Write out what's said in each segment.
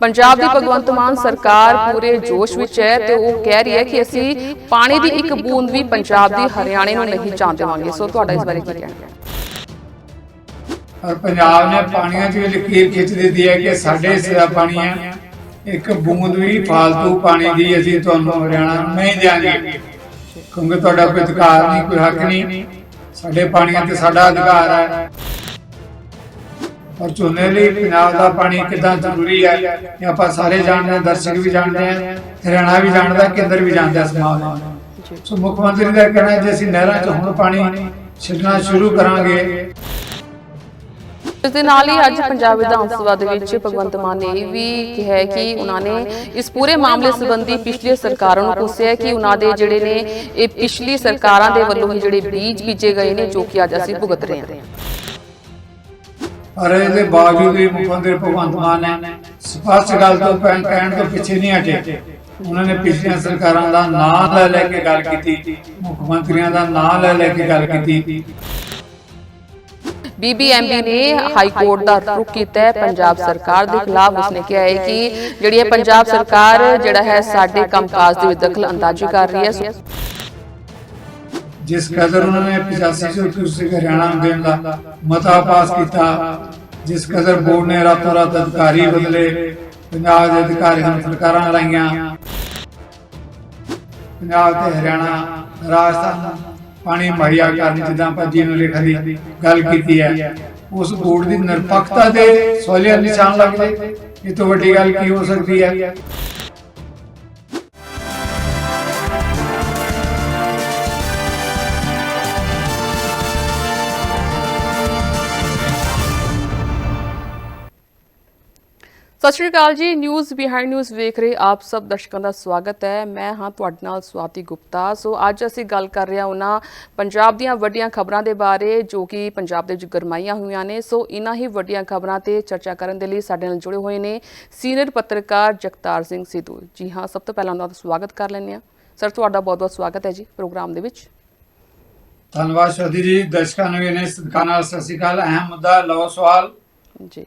ਪੰਜਾਬ ਦੀ ਭਗਵੰਤ ਮਾਨ ਸਰਕਾਰ ਪੂਰੇ ਜੋਸ਼ ਵਿੱਚ ਹੈ ਤੇ ਉਹ ਕਹਿ ਰਹੀ ਹੈ ਕਿ ਅਸੀਂ ਪਾਣੀ ਦੀ ਇੱਕ ਬੂੰਦ ਵੀ ਪੰਜਾਬ ਦੀ ਹਰਿਆਣੇ ਨੂੰ ਨਹੀਂ ਜਾਣ ਦੇਵਾਂਗੇ ਸੋ ਤੁਹਾਡਾ ਇਸ ਬਾਰੇ ਕੀ ਕਹਿਣਾ? ਹੈ ਪੰਜਾਬ ਨੇ ਪਾਣੀਆਂ 'ਚ ਵੀ ਲਕੀਰ ਖਿੱਚ ਦਿੱਤੀ ਹੈ ਕਿ ਸਾਡੇ ਹਿੱਸੇ ਦਾ ਪਾਣੀ ਹੈ ਇੱਕ ਬੂੰਦ ਵੀ ਫालतू ਪਾਣੀ ਦੀ ਅਸੀਂ ਤੁਹਾਨੂੰ ਹਰਿਆਣਾ ਨਹੀਂ ਦਿਆਂਗੇ। ਕਿਉਂਕਿ ਤੁਹਾਡਾ ਕੋਈ ਅਧਿਕਾਰ ਨਹੀਂ ਕੋਈ ਹੱਕ ਨਹੀਂ। ਸਾਡੇ ਪਾਣੀਆਂ ਤੇ ਸਾਡਾ ਅਧਿਕਾਰ ਹੈ। ਔਰ ਝੋਨੇ ਲਈ ਪੰਜਾਬ ਦਾ ਪਾਣੀ ਕਿੰਨਾ ਜ਼ਰੂਰੀ ਹੈ ਇਹ ਆਪਾਂ ਸਾਰੇ ਜਾਣਦੇ ਹਾਂ, ਦਰਸ਼ਕ ਵੀ ਜਾਣਦੇ ਆ ਹਰਿਆਣਾ ਵੀ ਜਾਣਦਾ, ਕੇਂਦਰ ਵੀ ਜਾਣਦਾ ਇਸ ਨੂੰ। ਸੋ ਮੁੱਖ ਮੰਤਰੀ ਦਾ ਕਹਿਣਾ ਹੈ ਜੇ ਅਸੀਂ ਨਹਿਰਾਂ 'ਚ ਹੁਣ ਪਾਣੀ ਛੱਡਣਾ ਸ਼ੁਰੂ ਕਰਾਂਗੇ। ਇਸ ਦੇ ਨਾਲ ਹੀ ਅੱਜ ਪੰਜਾਬ ਵਿਧਾਨ ਸਭਾ ਦੇ ਵਿੱਚ ਭਗਵੰਤ ਮਾਨ ਨੇ ਇਹ ਵੀ ਕਿਹਾ ਕਿ ਉਹਨਾਂ ਨੇ ਇਸ ਪੂਰੇ ਮਾਮਲੇ ਸੰਬੰਧੀ ਪਿਛਲੀ ਸਰਕਾਰਾਂ ਨੂੰ ਪੁੱਛਿਆ ਕਿ ਉਹਨਾਂ ਦੇ ਜਿਹੜੇ ਨੇ ਇਹ ਪਿਛਲੀ ਸਰਕਾਰਾਂ ਦੇ ਵੱਲੋਂ ਹੀ ਜਿਹੜੇ ਬੀਜ ਬੀਜੇ ਗਏ ਨੇ, ਜੋ ਕਿ ਅੱਜ ਅਸੀਂ ਭੁਗਤ ਰਹੇ ਹਾਂ। ਪਰ ਇਹਦੇ ਬਾਵਜੂਦ ਵੀ ਮੁੱਖ ਮੰਤਰੀ ਭਗਵੰਤ ਮਾਨ ਨੇ ਸਪਸ਼ਟ ਗੱਲ ਤੋਂ ਕਹਿਣ ਕਹਿਣ ਤੋਂ ਪਿੱਛੇ ਨਹੀਂ ਹਟੇ। ਉਹਨਾਂ ਨੇ ਪਿਛਲੀਆਂ ਸਰਕਾਰਾਂ ਦਾ ਨਾਂ ਲੈ ਲੈ ਕੇ ਗੱਲ ਕੀਤੀ, ਮੁੱਖ ਮੰਤਰੀਆਂ ਦਾ ਨਾਂ ਲੈ ਲੈ ਕੇ ਗੱਲ ਕੀਤੀ। ਬੀਬੀਐਮਬੀ ਨੇ ਹਾਈ ਕੋਰਟ ਦਾ ਰੁਖ ਕੀਤਾ ਹੈ। ਪੰਜਾਬ ਸਰਕਾਰ ਦੇ ਖਿਲਾਫ ਉਸਨੇ ਕਿਹਾ ਹੈ ਕਿ ਜਿਹੜੀ ਹੈ ਪੰਜਾਬ ਸਰਕਾਰ ਜਿਹੜਾ ਹੈ, ਸਾਡੇ ਕੰਮਕਾਜ ਦੇ ਵਿੱਚ ਦਖਲ ਅੰਦਾਜ਼ੀ ਕਰ ਰਹੀ ਹੈ। ਜਿਸ ਕਦਰ ਉਹਨਾਂ ਨੇ 8500 ਕਿਊਸੈਕ ਹਰਿਆਣਾ ਦੇਣ ਦਾ ਮਤਾ ਪਾਸ ਕੀਤਾ, ਜਿਸ ਕਦਰ ਬੋਰਡ ਨੇ ਰਾਤੋਂ ਰਾਤ ਅਧਿਕਾਰੀ ਬਦਲੇ ਪੰਜਾਬ ਦੇ ਅਧਿਕਾਰੀਆਂ ਨੂੰ ਸਰਕਾਰਾਂ ਲਾਈਆਂ ਪੰਜਾਬ ਤੇ ਹਰਿਆਣਾ ਰਾਜਸਥਾਨ ਪਾਣੀ ਮੁਹੱਈਆ ਕਰਨ ਜਿੱਦਾਂ ਆਪਾਂ ਜੀ ਨੂੰ ਦੀ ਗੱਲ ਕੀਤੀ ਹੈ। ਉਸ ਬੋਰਡ ਦੀ ਨਿਰਪੱਖਤਾ ਦੇ ਸਵਾਲੀਆ ਨਿਸ਼ਾਨ ਲੱਗਦੇ ਇਹ ਤੋਂ ਵੱਡੀ ਗੱਲ ਕੀ ਹੋ ਸਕਦੀ ਹੈ? ਸਤਿ ਸ਼੍ਰੀ ਅਕਾਲ ਜੀ ਨਿਊਜ਼ ਬਿਹਾਈਂਡ ਨਿਊਜ਼ ਵੇਖ ਰਹੇ ਆਪ ਸਭ ਦਰਸ਼ਕਾਂ ਦਾ ਸਵਾਗਤ ਹੈ। ਮੈਂ ਹਾਂ ਤੁਹਾਡੇ ਨਾਲ ਸਵਾਤੀ ਗੁਪਤਾ। ਸੋ ਅੱਜ ਅਸੀਂ ਗੱਲ ਕਰ ਰਹੇ ਹਾਂ ਉਹਨਾਂ ਪੰਜਾਬ ਦੀਆਂ ਵੱਡੀਆਂ ਖਬਰਾਂ ਦੇ ਬਾਰੇ ਜੋ ਕਿ ਪੰਜਾਬ ਦੇ ਵਿੱਚ ਗਰਮਾਈਆਂ ਹੋਈਆਂ ਨੇ। ਸੋ ਇਨ੍ਹਾਂ ਹੀ ਵੱਡੀਆਂ ਖਬਰਾਂ ਤੇ ਚਰਚਾ ਕਰਨ ਦੇ ਲਈ ਸਾਡੇ ਨਾਲ ਜੁੜੇ ਹੋਏ ਨੇ ਸੀਨੀਅਰ ਪੱਤਰਕਾਰ ਜਗਤਾਰ ਸਿੰਘ ਸਿੱਧੂ। ਜੀ ਹਾਂ ਸਭ ਤੋਂ ਪਹਿਲਾਂ ਉਹਨਾਂ ਦਾ ਸਵਾਗਤ ਕਰ ਲੈਂਦੇ ਹਾਂ। ਸਰ ਤੁਹਾਡਾ ਬਹੁਤ-ਬਹੁਤ ਸਵਾਗਤ ਹੈ ਜੀ ਪ੍ਰੋਗਰਾਮ ਦੇ ਵਿੱਚ। ਧੰਨਵਾਦ ਸ਼ੋਦੀ ਜੀ। ਦਰਸ਼ਕਾਂ ਨੂੰ ਵੀ ਨੇ ਸਤਿਕਾਰ ਨਾਲ ਸਤਿ ਸ਼੍ਰੀ ਅਕਾਲ। ਅਹਿਮ ਮੁੱਦਾ ਲਓ ਸਵਾਲ। ਜੀ।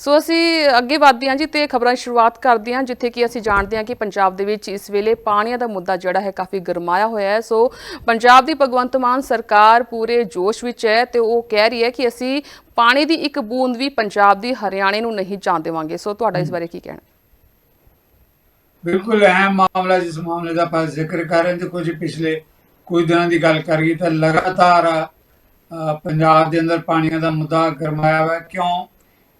ਸੋ ਅਸੀਂ ਅੱਗੇ ਵਧਦੇ ਹਾਂ ਜੀ ਤੇ ਖਬਰਾਂ ਦੀ ਸ਼ੁਰੂਆਤ ਕਰਦੇ ਹਾਂ, ਜਿੱਥੇ ਕਿ ਅਸੀਂ ਜਾਣਦੇ ਹਾਂ ਕਿ ਪੰਜਾਬ ਦੇ ਵਿੱਚ ਇਸ ਵੇਲੇ ਪਾਣੀਆਂ ਦਾ ਮੁੱਦਾ ਜਿਹੜਾ ਹੈ ਕਾਫੀ ਗਰਮਾਇਆ ਹੋਇਆ ਹੈ। ਸੋ ਪੰਜਾਬ ਦੀ ਭਗਵੰਤ ਮਾਨ ਸਰਕਾਰ ਪੂਰੇ ਜੋਸ਼ ਵਿੱਚ ਹੈ ਤੇ ਉਹ ਕਹਿ ਰਹੀ ਹੈ ਕਿ ਅਸੀਂ ਪਾਣੀ ਦੀ ਇੱਕ ਬੂੰਦ ਵੀ ਪੰਜਾਬ ਦੀ ਹਰਿਆਣੇ ਨੂੰ ਨਹੀਂ ਜਾਣ ਦੇਵਾਂਗੇ। ਸੋ ਤੁਹਾਡਾ ਇਸ ਬਾਰੇ ਕੀ ਕਹਿਣਾ? ਬਿਲਕੁਲ ਅਹਿਮ ਮਾਮਲਾ ਜਿਸ ਮਾਮਲੇ ਦਾ ਆਪਾਂ ਜ਼ਿਕਰ ਕਰ ਰਹੇ ਤੇ ਕੁਝ ਪਿਛਲੇ ਕੁਝ ਦਿਨਾਂ ਦੀ ਗੱਲ ਕਰੀਏ ਤਾਂ ਲਗਾਤਾਰ ਪੰਜਾਬ ਦੇ ਅੰਦਰ ਪਾਣੀਆਂ ਦਾ ਮੁੱਦਾ ਗਰਮਾਇਆ ਹੋਇਆ ਕਿਉਂ?